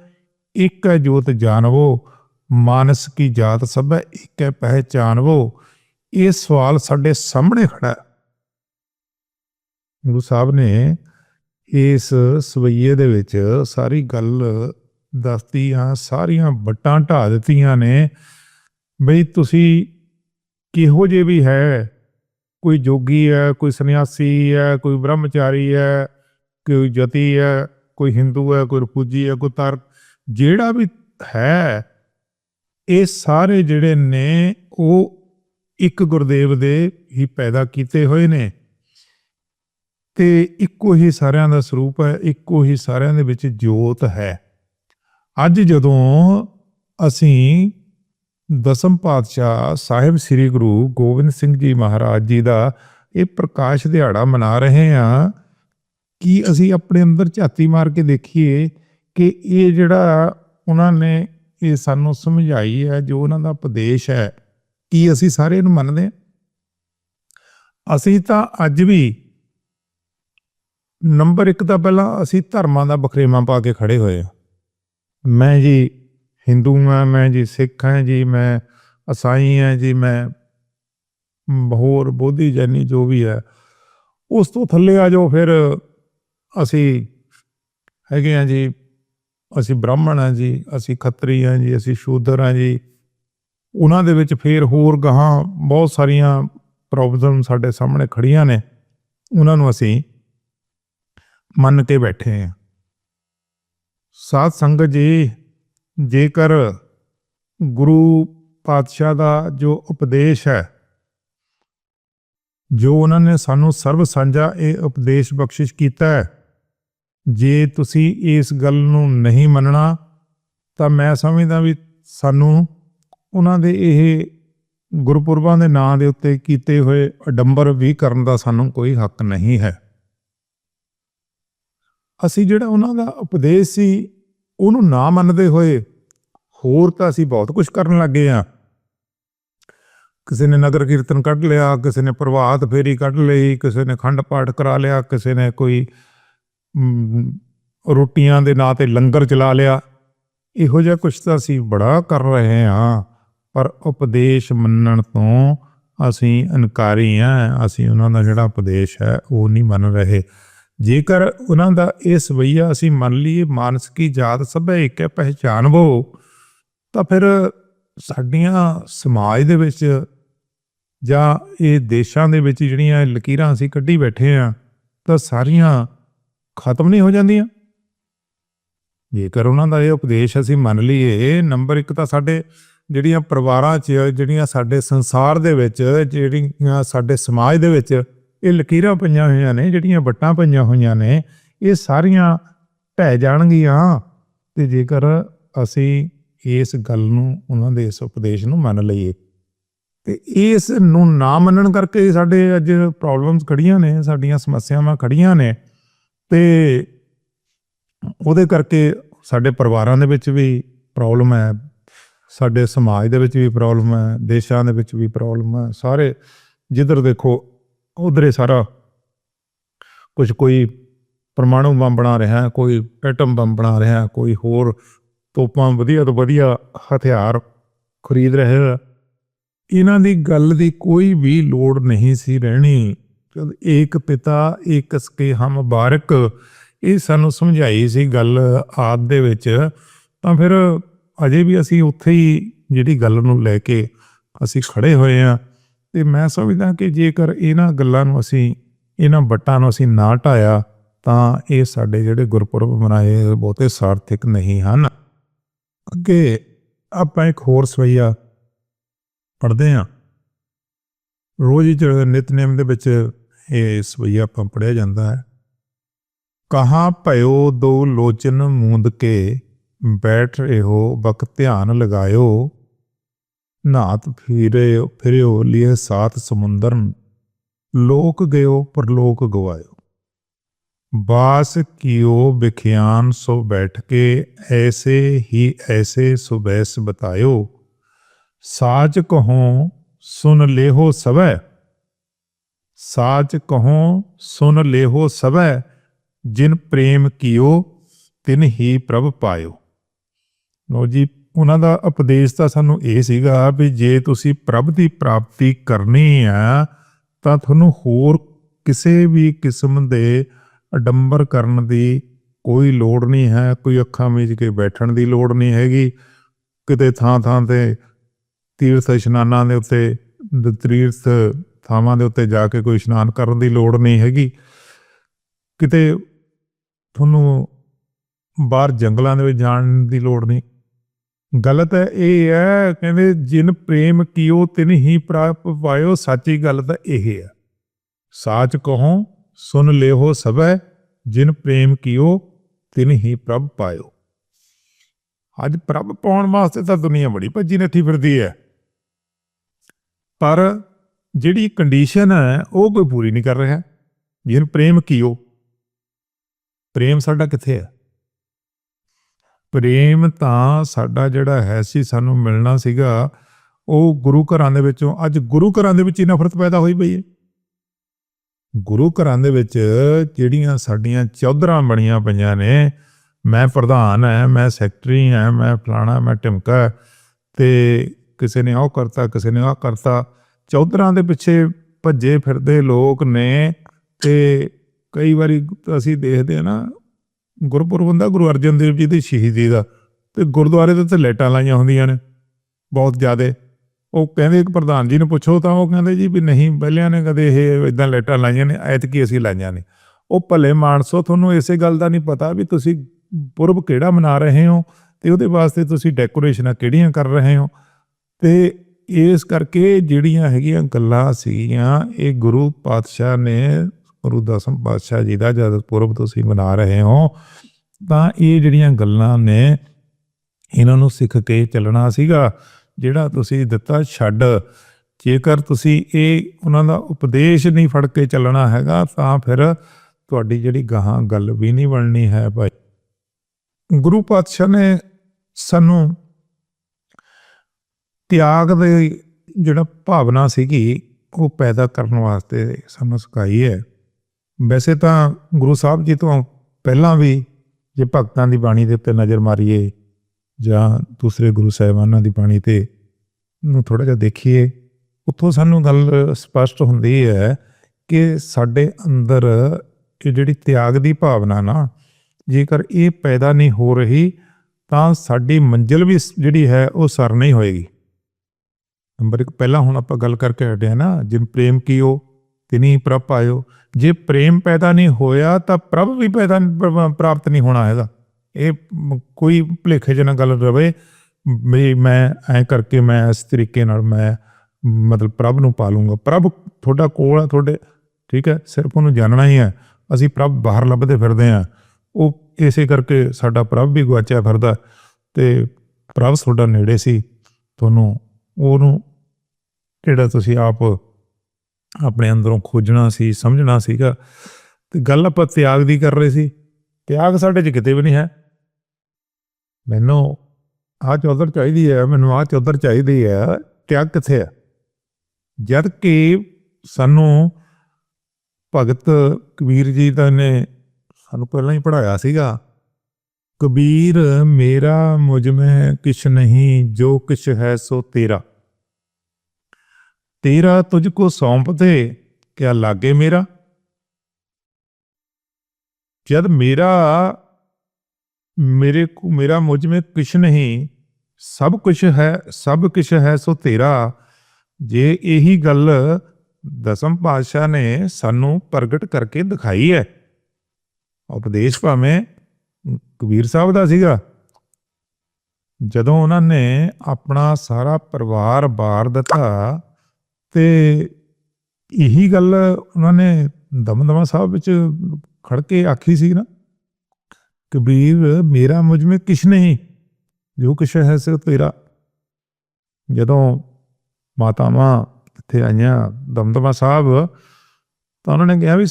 ਏਕੈ ਜੋਤ ਜਾਣਵੋ ਮਾਨਸ ਕੀ ਜਾਤ ਸਭੈ ਏਕੈ ਪਹਿਚਾਨਵੋ। ਇਹ ਸਵਾਲ ਸਾਡੇ ਸਾਹਮਣੇ ਖੜਾ ਹੈ। ਗੁਰੂ ਸਾਹਿਬ ਨੇ ਇਸ ਸਵਈਏ ਦੇ ਵਿੱਚ ਸਾਰੀ ਗੱਲ ਦੱਸਦੀ ਆ, ਸਾਰੀਆਂ ਵੱਟਾਂ ਢਾ ਦਿੱਤੀਆਂ ਨੇ। ਬਈ ਤੁਸੀਂ ਕਿਹੋ ਜੇ ਵੀ ਹੈ? ਕੋਈ ਜੋਗੀ ਹੈ, ਕੋਈ ਸੰਨਿਆਸੀ ਹੈ, ਕੋਈ ਬ੍ਰਹਮਚਾਰੀ ਹੈ, ਕੋਈ ਜਤੀ ਹੈ, ਕੋਈ ਹਿੰਦੂ ਹੈ, ਕੋਈ ਰਫੂਜੀ ਹੈ, ਕੋਈ ਤਰ, ਜਿਹੜਾ ਵੀ ਹੈ, ਇਹ ਸਾਰੇ ਜਿਹੜੇ ਨੇ ਉਹ ਇੱਕ ਗੁਰਦੇਵ ਦੇ ਹੀ ਪੈਦਾ ਕੀਤੇ ਹੋਏ ਨੇ। ਤੇ ਇੱਕੋ ਹੀ ਸਾਰਿਆਂ ਦਾ ਸਰੂਪ ਹੈ, ਇੱਕੋ ਹੀ ਸਾਰਿਆਂ ਦੇ ਵਿੱਚ ਜੋਤ ਹੈ। ਅੱਜ ਜਦੋਂ ਅਸੀਂ ਦਸਮ ਪਾਤਸ਼ਾਹ ਸਾਹਿਬ ਸ੍ਰੀ ਗੁਰੂ ਗੋਬਿੰਦ ਸਿੰਘ ਜੀ ਮਹਾਰਾਜ ਜੀ ਦਾ ਇਹ ਪ੍ਰਕਾਸ਼ ਦਿਹਾੜਾ ਮਨਾ ਰਹੇ ਹਾਂ, ਕਿ ਅਸੀਂ ਆਪਣੇ ਅੰਦਰ ਝਾਤੀ ਮਾਰ ਕੇ ਦੇਖੀਏ ਕਿ ਇਹ ਜਿਹੜਾ ਉਹਨਾਂ ਨੇ ਇਹ ਸਾਨੂੰ ਸਮਝਾਈ ਹੈ, ਜੋ ਉਹਨਾਂ ਦਾ ਉਪਦੇਸ਼ ਹੈ ਕੀ ਅਸੀਂ ਸਾਰੇ ਇਹਨੂੰ ਮੰਨਦੇ ਹਾਂ? ਅਸੀਂ ਤਾਂ ਅੱਜ ਵੀ ਨੰਬਰ 1 ਤਾਂ ਪਹਿਲਾਂ ਅਸੀਂ ਧਰਮਾਂ ਦਾ ਬਖਰੇਵਾ ਪਾ ਕੇ ਖੜੇ ਹੋਏ ਆ ਮੈਂ ਜੀ ਹਿੰਦੂ ਹਾਂ, ਮੈਂ ਜੀ ਸਿੱਖ ਹਾਂ ਜੀ, ਮੈਂ ਅਸਾਈ ਹਾਂ ਜੀ, ਮੈਂ ਹੋਰ ਬੋਧੀ ਜੈਨੀ ਜੋ ਵੀ ਹੈ, ਉਸ ਤੋਂ ਥੱਲੇ ਆ ਜਾਓ ਫਿਰ ਅਸੀਂ ਹੈਗੇ ਆ ਜੀ, ਅਸੀਂ ਬ੍ਰਾਹਮਣ ਹਾਂ ਜੀ, ਅਸੀਂ ਖੱਤਰੀ ਹਾਂ ਜੀ, ਅਸੀਂ ਸ਼ੂਦਰ ਹਾਂ ਜੀ ਉਹਨਾਂ ਦੇ ਵਿੱਚ ਫੇਰ ਹੋਰ ਗਾਹਾਂ ਬਹੁਤ ਸਾਰੀਆਂ ਪ੍ਰੋਬਲਮ ਸਾਡੇ ਸਾਹਮਣੇ ਖੜੀਆਂ ਨੇ। ਉਹਨਾਂ ਨੂੰ ਅਸੀਂ ਮੰਨ ਕੇ ਬੈਠੇ ਹਾਂ। ਸਾਧ ਸੰਗਤ ਜੀ, ਜੇਕਰ ਗੁਰੂ ਪਾਤਸ਼ਾਹ ਦਾ ਜੋ ਉਪਦੇਸ਼ ਹੈ, ਜੋ ਉਹਨਾਂ ਨੇ ਸਾਨੂੰ ਸਰਬ ਸਾਂਝਾ ਇਹ ਉਪਦੇਸ਼ ਬਖਸ਼ਿਸ਼ ਕੀਤਾ ਹੈ, ਜੇ ਤੁਸੀਂ ਇਸ ਗੱਲ ਨੂੰ ਨਹੀਂ ਮੰਨਣਾ, ਤਾਂ ਮੈਂ ਸਮਝਦਾ ਵੀ ਸਾਨੂੰ ਉਹਨਾਂ ਦੇ ਇਹ ਗੁਰਪੁਰਬਾਂ ਦੇ ਨਾਂ ਦੇ ਉੱਤੇ ਕੀਤੇ ਹੋਏ ਅਡੰਬਰ ਵੀ ਕਰਨ ਦਾ ਸਾਨੂੰ ਕੋਈ ਹੱਕ ਨਹੀਂ ਹੈ। ਅਸੀਂ ਜਿਹੜਾ ਉਹਨਾਂ ਦਾ ਉਪਦੇਸ਼ ਸੀ, ਉਹਨੂੰ ਨਾ ਮੰਨਦੇ ਹੋਏ ਹੋਰ ਤਾਂ ਅਸੀਂ ਬਹੁਤ ਕੁਝ ਕਰਨ ਲੱਗੇ ਆ ਕਿਸੇ ਨੇ ਨਗਰ ਕੀਰਤਨ ਕੱਢ ਲਿਆ, ਕਿਸੇ ਨੇ ਪ੍ਰਭਾਤ ਫੇਰੀ ਕੱਢ ਲਈ, ਕਿਸੇ ਨੇ ਖੰਡ ਪਾਠ ਕਰਾ ਲਿਆ, ਕਿਸੇ ਨੇ ਕੋਈ ਰੋਟੀਆਂ ਦੇ ਨਾਂ ਤੇ ਲੰਗਰ ਚਲਾ ਲਿਆ। ਇਹੋ ਜਿਹਾ ਕੁਝ ਤਾਂ ਅਸੀਂ ਬੜਾ ਕਰ ਰਹੇ ਹਾਂ। ਪਰ ਉਪਦੇਸ਼ ਮੰਨਣ ਤੋਂ ਅਸੀਂ ਇਨਕਾਰੀ ਹਾਂ, ਅਸੀਂ ਉਹਨਾਂ ਦਾ ਜਿਹੜਾ ਉਪਦੇਸ਼ ਹੈ, ਉਹ ਨਹੀਂ ਮੰਨ ਰਹੇ। ਜੇਕਰ ਉਹਨਾਂ ਦਾ ਇਹ ਸਵਈਆ ਅਸੀਂ ਮੰਨ ਲਈਏ ਮਾਨਸ ਜਾਤ ਸਭੈ ਇੱਕ ਹੈ ਪਹਿਚਾਨਵੋ ਤਾਂ ਫਿਰ ਸਾਡੀਆਂ ਸਮਾਜ ਦੇ ਵਿੱਚ ਜਾਂ ਇਹ ਦੇਸ਼ਾਂ ਦੇ ਵਿੱਚ ਜਿਹੜੀਆਂ ਲਕੀਰਾਂ ਅਸੀਂ ਕੱਢੀ ਬੈਠੇ ਆ ਤਾਂ ਸਾਰੀਆਂ ਖਤਮ ਨਹੀਂ ਹੋ ਜਾਂਦੀਆਂ। ਜੇਕਰ ਉਹਨਾਂ ਦਾ ਇਹ ਉਪਦੇਸ਼ ਅਸੀਂ ਮੰਨ ਲਈਏ, ਨੰਬਰ 1 ਤਾਂ ਸਾਡੇ ਜਿਹੜੀਆਂ ਪਰਿਵਾਰਾਂ 'ਚ, ਜਿਹੜੀਆਂ ਸਾਡੇ ਸੰਸਾਰ ਦੇ ਵਿੱਚ, ਜਿਹੜੀਆਂ ਸਾਡੇ ਸਮਾਜ ਦੇ ਵਿੱਚ ਇਹ ਲਕੀਰਾਂ ਪਈਆਂ ਹੋਈਆਂ ਨੇ, ਜਿਹੜੀਆਂ ਵੱਟਾਂ ਪਈਆਂ ਹੋਈਆਂ ਨੇ, ਇਹ ਸਾਰੀਆਂ ਢਹਿ ਜਾਣਗੀਆਂ। ਤੇ ਜੇਕਰ ਅਸੀਂ ਇਸ ਗੱਲ ਨੂੰ, ਉਹਨਾਂ ਦੇ ਇਸ ਉਪਦੇਸ਼ ਨੂੰ ਮੰਨ ਲਈਏ, ਤੇ ਇਸ ਨੂੰ ਨਾ ਮੰਨਣ ਕਰਕੇ ਸਾਡੇ ਅੱਜ ਪ੍ਰੋਬਲਮਸ ਖੜੀਆਂ ਨੇ, ਸਾਡੀਆਂ ਸਮੱਸਿਆਵਾਂ ਖੜੀਆਂ ਨੇ, ਤੇ ਉਹਦੇ ਕਰਕੇ ਸਾਡੇ ਪਰਿਵਾਰਾਂ ਦੇ ਵਿੱਚ ਵੀ ਪ੍ਰੋਬਲਮ ਹੈ। ਸਾਡੇ ਸਮਾਜ ਦੇ ਵਿੱਚ ਵੀ ਪ੍ਰੋਬਲਮ ਹੈ, ਦੇਸ਼ਾਂ ਦੇ ਵਿੱਚ ਵੀ ਪ੍ਰੋਬਲਮ ਹੈ। ਸਾਰੇ ਜਿੱਧਰ ਦੇਖੋ, ਉਧਰ ਸਾਰਾ ਕੁਝ ਕੋਈ ਪਰਮਾਣੂ ਬੰਬ ਬਣਾ ਰਿਹਾ ਹੈ, ਕੋਈ ਐਟਮ ਬੰਬ ਬਣਾ ਰਿਹਾ ਹੈ, ਕੋਈ ਹੋਰ ਤੋਪਾਂ ਵਧੀਆ ਤੋਂ ਵਧੀਆ ਹਥਿਆਰ ਖਰੀਦ ਰਹੇ ਹੈ। ਇਹਨਾਂ ਦੀ ਗੱਲ ਦੀ ਕੋਈ ਵੀ ਲੋੜ ਨਹੀਂ ਸੀ ਰਹਿਣੀ। ਜਦ ਏਕ ਪਿਤਾ ਇੱਕ ਸਕੇ ਹਮ ਬਾਰਕ, ਇਹ ਸਾਨੂੰ ਸਮਝਾਈ ਸੀ ਗੱਲ ਆਦ ਦੇ ਵਿੱਚ। ਤਾਂ ਫਿਰ ਅਜੇ ਵੀ ਅਸੀਂ ਉੱਥੇ ਹੀ ਜਿਹੜੀ ਗੱਲ ਨੂੰ ਲੈ ਕੇ ਅਸੀਂ ਖੜੇ ਹੋਏ ਆ ਤੇ ਮੈਂ ਸਮਝਦਾ ਕਿ ਜੇਕਰ ਇਹਨਾਂ ਗੱਲਾਂ ਨੂੰ ਅਸੀਂ, ਇਹਨਾਂ ਵੱਟਾਂ ਨੂੰ ਅਸੀਂ ਨਾ ਢਾਇਆ, ਤਾਂ ਇਹ ਸਾਡੇ ਜਿਹੜੇ ਗੁਰਪੁਰਬ ਮਨਾਏ ਬਹੁਤੇ ਸਾਰਥਿਕ ਨਹੀਂ ਹਨ। ਅੱਗੇ ਆਪਾਂ ਇੱਕ ਹੋਰ ਸਵਈਆ ਪੜ੍ਹਦੇ ਹਾਂ। ਰੋਜ਼ ਹੀ ਜਿਹੜਾ ਨਿਤਨੇਮ ਦੇ ਵਿੱਚ ਇਹ ਸਵਈਆ ਆਪਾਂ ਪੜ੍ਹਿਆ ਜਾਂਦਾ ਹੈ। ਕਹਾਂ ਭਇਓ ਦੋ ਲੋਚਨ ਮੂੰਦ ਕੇ ਬੈਠ ਰਹੋ ਬਕ ਧਿਆਨ ਲਗਾਇਓ। ਨਾਤ ਫਿਰੇ, ਫਿਰਿਓ ਲਿਏ ਸਾਤ ਸਮੁੰਦਰਨ ਲੋਕ ਗਇਓ, ਪਰਲੋਕ ਗਵਾਇਓ। ਬਾਸ ਕੀਓ ਵਿਖਿਆਨ ਸੋ ਬੈਠ ਕੇ, ਐਸੇ ਹੀ ਐਸੇ ਸੁਬੈਸ ਬਤਾਇਓ। ਸਾਚ ਕਹੋ, ਸੁਨ ਲੇਹੋ ਸਵੈ। ਸਾਚ ਕਹੋ, ਸੁਨ ਲੇਹੋ ਸਵੈ। ਜਿਨ ਪ੍ਰੇਮ ਕੀਓ, ਤਿਨ ਹੀ ਪ੍ਰਭ ਪਾਇਓ। ਲੋ ਜੀ, ਉਹਨਾਂ ਦਾ ਉਪਦੇਸ਼ ਤਾਂ ਸਾਨੂੰ ਇਹ ਸੀਗਾ ਵੀ ਜੇ ਤੁਸੀਂ ਪ੍ਰਭ ਦੀ ਪ੍ਰਾਪਤੀ ਕਰਨੀ ਆ, ਤਾਂ ਤੁਹਾਨੂੰ ਹੋਰ ਕਿਸੇ ਵੀ ਕਿਸਮ ਦੇ ਅਡੰਬਰ ਕਰਨ ਦੀ ਕੋਈ ਲੋੜ ਨਹੀਂ ਹੈ, ਕੋਈ ਅੱਖਾਂ ਮੀਚ ਕੇ ਬੈਠਣ ਦੀ ਲੋੜ ਨਹੀਂ ਹੈਗੀ। ਕਿਤੇ ਥਾਂ ਥਾਂ ਤੇ ਤੀਰਥ ਇਸ਼ਨਾਨਾਂ ਦੇ ਉੱਤੇ ਤੀਰਥ ਥਾਵਾਂ ਦੇ ਉੱਤੇ ਜਾ ਕੇ ਕੋਈ ਇਸ਼ਨਾਨ ਕਰਨ ਦੀ ਲੋੜ ਨਹੀਂ ਹੈਗੀ। ਕਿਤੇ ਤੁਹਾਨੂੰ ਬਾਹਰ ਜੰਗਲਾਂ ਦੇ ਵਿੱਚ ਜਾਣ ਦੀ ਲੋੜ ਨਹੀਂ ਗਲਤ ਹੈ ਇਹ ਹੈ, ਕਹਿੰਦੇ ਜਿਨ ਪ੍ਰੇਮ ਕੀਓ ਤਿਨ ਹੀ ਪ੍ਰਾਪ ਪਾਇਓ ਸੱਚੀ ਗੱਲ ਤਾਂ ਇਹ ਹੈ। ਸਾਚ ਕਹੋ, ਸੁਨ ਲਿਓ ਸਭੈ, ਜਿਨ ਪ੍ਰੇਮ ਕੀਓ ਤਿਨ ਹੀ ਪ੍ਰਭ ਪਾਇਓ। ਅੱਜ ਪ੍ਰਭ ਪਾਉਣ ਵਾਸਤੇ ਤਾਂ ਦੁਨੀਆ ਬੜੀ ਭੱਜੀ ਨੱਠੀ ਫਿਰਦੀ ਹੈ। ਪਰ ਜਿਹੜੀ ਕੰਡੀਸ਼ਨ ਹੈ, ਉਹ ਕੋਈ ਪੂਰੀ ਨਹੀਂ ਕਰ ਰਿਹਾ। ਜਿਨ ਪ੍ਰੇਮ ਕੀਓ, ਪ੍ਰੇਮ ਸਾਡਾ ਕਿੱਥੇ ਹੈ? ਪ੍ਰੇਮ ਤਾਂ ਸਾਡਾ ਜਿਹੜਾ ਹੈ ਸੀ, ਸਾਨੂੰ ਮਿਲਣਾ ਸੀਗਾ, ਉਹ ਗੁਰੂ ਘਰਾਂ ਦੇ ਵਿੱਚੋਂ, ਅੱਜ ਗੁਰੂ ਘਰਾਂ ਦੇ ਵਿੱਚ ਹੀ ਨਫ਼ਰਤ ਪੈਦਾ ਹੋਈ ਪਈ ਹੈ। ਗੁਰੂ ਘਰਾਂ ਦੇ ਵਿੱਚ ਜਿਹੜੀਆਂ ਸਾਡੀਆਂ ਚੌਧਰਾਂ ਬਣੀਆਂ ਪਈਆਂ ਨੇ, ਮੈਂ ਪ੍ਰਧਾਨ ਹੈ, ਮੈਂ ਸੈਕਟਰੀ ਹਾਂ, ਮੈਂ ਫਲਾਣਾ, ਮੈਂ ਟਿਮਕਾ ਤੇ ਕਿਸੇ ਨੇ ਉਹ ਕਰਤਾ, ਕਿਸੇ ਨੇ ਉਹ ਕਰਤਾ, ਚੌਧਰਾਂ ਦੇ ਪਿੱਛੇ ਭੱਜੇ ਫਿਰਦੇ ਲੋਕ ਨੇ, ਤੇ ਕਈ ਵਾਰੀ ਅਸੀਂ ਦੇਖਦੇ ਆ ਨਾ ਗੁਰਪੁਰਬ ਹੁੰਦਾ, ਗੁਰੂ ਅਰਜਨ ਦੇਵ ਜੀ ਦੀ ਸ਼ਹੀਦੀ ਦਾ ਤੇ ਗੁਰਦੁਆਰੇ ਦੇ ਉੱਤੇ ਲਾਈਟਾਂ ਲਾਈਆਂ ਹੁੰਦੀਆਂ ਨੇ, ਬਹੁਤ ਜ਼ਿਆਦੇ। ਉਹ ਕਹਿੰਦੇ ਇੱਕ ਪ੍ਰਧਾਨ ਜੀ ਨੂੰ ਪੁੱਛੋ ਤਾਂ ਉਹ ਕਹਿੰਦੇ ਜੀ ਵੀ ਨਹੀਂ, ਪਹਿਲਿਆਂ ਨੇ ਕਦੇ ਇਹ ਇਦਾਂ ਲਾਈਟਾਂ ਲਾਈਆਂ ਨੇ, ਐਤਕੀ ਅਸੀਂ ਲਾਈਆਂ ਨੇ। ਉਹ ਭਲੇ ਮਾਨਸੋ, ਤੁਹਾਨੂੰ ਇਸੇ ਗੱਲ ਦਾ ਨਹੀਂ ਪਤਾ ਵੀ ਤੁਸੀਂ ਪੁਰਬ ਕਿਹੜਾ ਮਨਾ ਰਹੇ ਹੋ ਤੇ ਉਹਦੇ ਵਾਸਤੇ ਤੁਸੀਂ ਡੈਕੋਰੇਸ਼ਨਾਂ ਕਿਹੜੀਆਂ ਕਰ ਰਹੇ ਹੋ। ਤੇ ਇਸ ਕਰਕੇ ਜਿਹੜੀਆਂ ਹੈਗੀਆਂ ਗੱਲਾਂ ਸੀਗੀਆਂ, ਇਹ ਗੁਰੂ ਪਾਤਸ਼ਾਹ ਨੇ ਗੁਰੂ ਦਸਮ ਪਾਤਸ਼ਾਹ ਜੀ ਦਾ ਜਦ ਪੁਰਬ ਤੁਸੀਂ ਮਨਾ ਰਹੇ ਹੋ, ਤਾਂ ਇਹ ਜਿਹੜੀਆਂ ਗੱਲਾਂ ਨੇ, ਇਹਨਾਂ ਨੂੰ ਸਿੱਖ ਕੇ ਚੱਲਣਾ ਸੀਗਾ, ਜਿਹੜਾ ਤੁਸੀਂ ਦਿੱਤਾ ਛੱਡ। ਜੇਕਰ ਤੁਸੀਂ ਇਹ, ਉਹਨਾਂ ਦਾ ਉਪਦੇਸ਼ ਨਹੀਂ ਫੜ ਕੇ ਚੱਲਣਾ ਹੈਗਾ, ਤਾਂ ਫਿਰ ਤੁਹਾਡੀ ਜਿਹੜੀ ਗਾਹਾਂ ਗੱਲ ਵੀ ਨਹੀਂ ਬਣਨੀ ਹੈ ਭਾਈ। ਗੁਰੂ ਪਾਤਸ਼ਾਹ ਨੇ ਸਾਨੂੰ ਤਿਆਗ ਦੇ ਜਿਹੜਾ ਭਾਵਨਾ ਸੀਗੀ, ਉਹ ਪੈਦਾ ਕਰਨ ਵਾਸਤੇ ਸਾਨੂੰ ਸਿਖਾਈ ਹੈ। ਵੈਸੇ ਤਾਂ ਗੁਰੂ ਸਾਹਿਬ ਜੀ ਤੋਂ ਪਹਿਲਾਂ ਵੀ ਜੇ ਭਗਤਾਂ ਦੀ ਬਾਣੀ ਦੇ ਉੱਤੇ ਨਜ਼ਰ ਮਾਰੀਏ ਜਾਂ ਦੂਸਰੇ ਗੁਰੂ ਸਾਹਿਬਾਨਾਂ ਦੀ ਬਾਣੀ ਤੇ ਨੂੰ ਥੋੜਾ ਜਿਹਾ ਦੇਖੀਏ, ਉੱਥੋਂ ਸਾਨੂੰ ਗੱਲ ਸਪਸ਼ਟ ਹੁੰਦੀ ਹੈ ਕਿ ਸਾਡੇ ਅੰਦਰ ਇਹ ਜਿਹੜੀ ਤਿਆਗ ਦੀ ਭਾਵਨਾ ਨਾ, ਜੇਕਰ ਇਹ ਪੈਦਾ ਨਹੀਂ ਹੋ ਰਹੀ, ਤਾਂ ਸਾਡੀ ਮੰਜ਼ਿਲ ਵੀ ਜਿਹੜੀ ਹੈ ਉਹ ਸਰ ਨਹੀਂ ਹੋਏਗੀ। ਨੰਬਰ 1 ਪਹਿਲਾਂ ਹੁਣ ਆਪਾਂ ਗੱਲ ਕਰਕੇ ਹਟੇ ਆ ਨਾ ਜਿਨ ਪ੍ਰੇਮ ਕੀਓ ਤਿਨੀ ਪ੍ਰਭ ਪਾਇਓ। ਜੇ ਪ੍ਰੇਮ ਪੈਦਾ ਨਹੀਂ ਹੋਇਆ ਤਾਂ ਪ੍ਰਭ ਵੀ ਪੈਦਾ ਪ੍ਰਾਪਤ ਨਹੀਂ ਹੋਣਾ ਹੈਗਾ। ਇਹ ਕੋਈ ਭੁਲੇਖੇ ਜਿਹੀ ਗੱਲ ਰਵੇ ਵੀ ਮੈਂ ਐ ਕਰਕੇ ਮੈਂ ਇਸ ਤਰੀਕੇ ਨਾਲ ਮੈਂ ਮਤਲਬ ਪ੍ਰਭ ਨੂੰ ਪਾਲੂੰਗਾ। ਪ੍ਰਭ ਤੁਹਾਡਾ ਕੋਲ ਆ, ਤੁਹਾਡੇ ਠੀਕ ਹੈ, ਸਿਰਫ ਉਹਨੂੰ ਜਾਣਨਾ ਹੀ ਹੈ। ਅਸੀਂ ਪ੍ਰਭ ਬਾਹਰ ਲੱਭਦੇ ਫਿਰਦੇ ਆ ਉਹ ਇਸੇ ਕਰਕੇ ਸਾਡਾ ਪ੍ਰਭ ਵੀ ਗਵਾਚਿਆ ਫਿਰਦਾ। ਤੇ ਪ੍ਰਭ ਤੁਹਾਡਾ ਨੇੜੇ ਸੀ। ਤੁਹਾਨੂੰ ਉਹਨੂੰ ਜਿਹੜਾ ਤੁਸੀਂ ਆਪ ਆਪਣੇ ਅੰਦਰੋਂ ਖੋਜਣਾ ਸੀ, ਸਮਝਣਾ ਸੀਗਾ ਤੇ ਗੱਲ ਆਪਾਂ ਤਿਆਗ ਦੀ ਕਰ ਰਹੇ ਸੀ। ਤਿਆਗ ਸਾਡੇ 'ਚ ਕਿਤੇ ਵੀ ਨਹੀਂ ਹੈ। ਮੈਨੂੰ ਆਹ ਚੌਧਰ ਚਾਹੀਦੀ ਹੈ, ਮੈਨੂੰ ਆਹ ਚੌਧਰ ਚਾਹੀਦੀ ਹੈ ਤਿਆਗ ਕਿੱਥੇ ਹੈ? ਜਦ ਕਿ ਸਾਨੂੰ ਭਗਤ ਕਬੀਰ ਜੀ ਦਾ ਨੇ ਸਾਨੂੰ ਪਹਿਲਾਂ ਹੀ ਪੜਾਇਆ ਸੀਗਾ, ਕਬੀਰ ਮੇਰਾ ਮੁਝ ਮੈਂ ਕਿਛ ਨਹੀਂ, ਜੋ ਕਿਛ ਹੈ ਸੋ ਤੇਰਾ। ਤੇਰਾ ਤੁਝ ਕੋ ਸੌਂਪ ਦੇ, ਕਿਆ ਲਾਗੇ ਮੇਰਾ? ਜਦ ਮੇਰਾ, ਮੇਰੇ ਕੋ, ਮੇਰਾ ਮੁਝ में ਕੁਛ ਨਹੀਂ, ਸਭ ਕੁਛ ਹੈ, ਸਭ ਕੁਛ ਹੈ ਸੋ ਤੇਰਾ। ਜੇ ਇਹੀ ਗੱਲ ਦਸਮ ਪਾਤਸ਼ਾਹ ਨੇ ਸਾਨੂੰ ਪ੍ਰਗਟ ਕਰਕੇ ਦਿਖਾਈ ਹੈ। ਉਪਦੇਸ਼ ਭਾਵੇਂ ਕਬੀਰ ਸਾਹਿਬ ਦਾ ਸੀਗਾ। ਜਦੋਂ ਉਹਨਾਂ ਨੇ ਆਪਣਾ ਸਾਰਾ ਪਰਿਵਾਰ ਬਾਰ ਦਿੱਤਾ ਤੇ ਇਹੀ ਗੱਲ ਉਹਨਾਂ ਨੇ ਦਮਦਮਾ ਸਾਹਿਬ ਵਿੱਚ ਖੜ ਕੇ ਆਖੀ ਸੀ ਨਾ ਕਬੀਰ ਮੇਰਾ ਮੁਝ ਮੇ ਕਿਛ ਨਹੀਂ, ਜੋ ਕੁਛ ਹੈ ਸੋ ਤੇਰਾ। ਜਦੋਂ ਮਾਤਾਵਾਂ ਇੱਥੇ ਆਈਆਂ ਦਮਦਮਾ ਸਾਹਿਬ, ਤਾਂ ਉਹਨਾਂ ਨੇ ਕਿਹਾ ਵੀ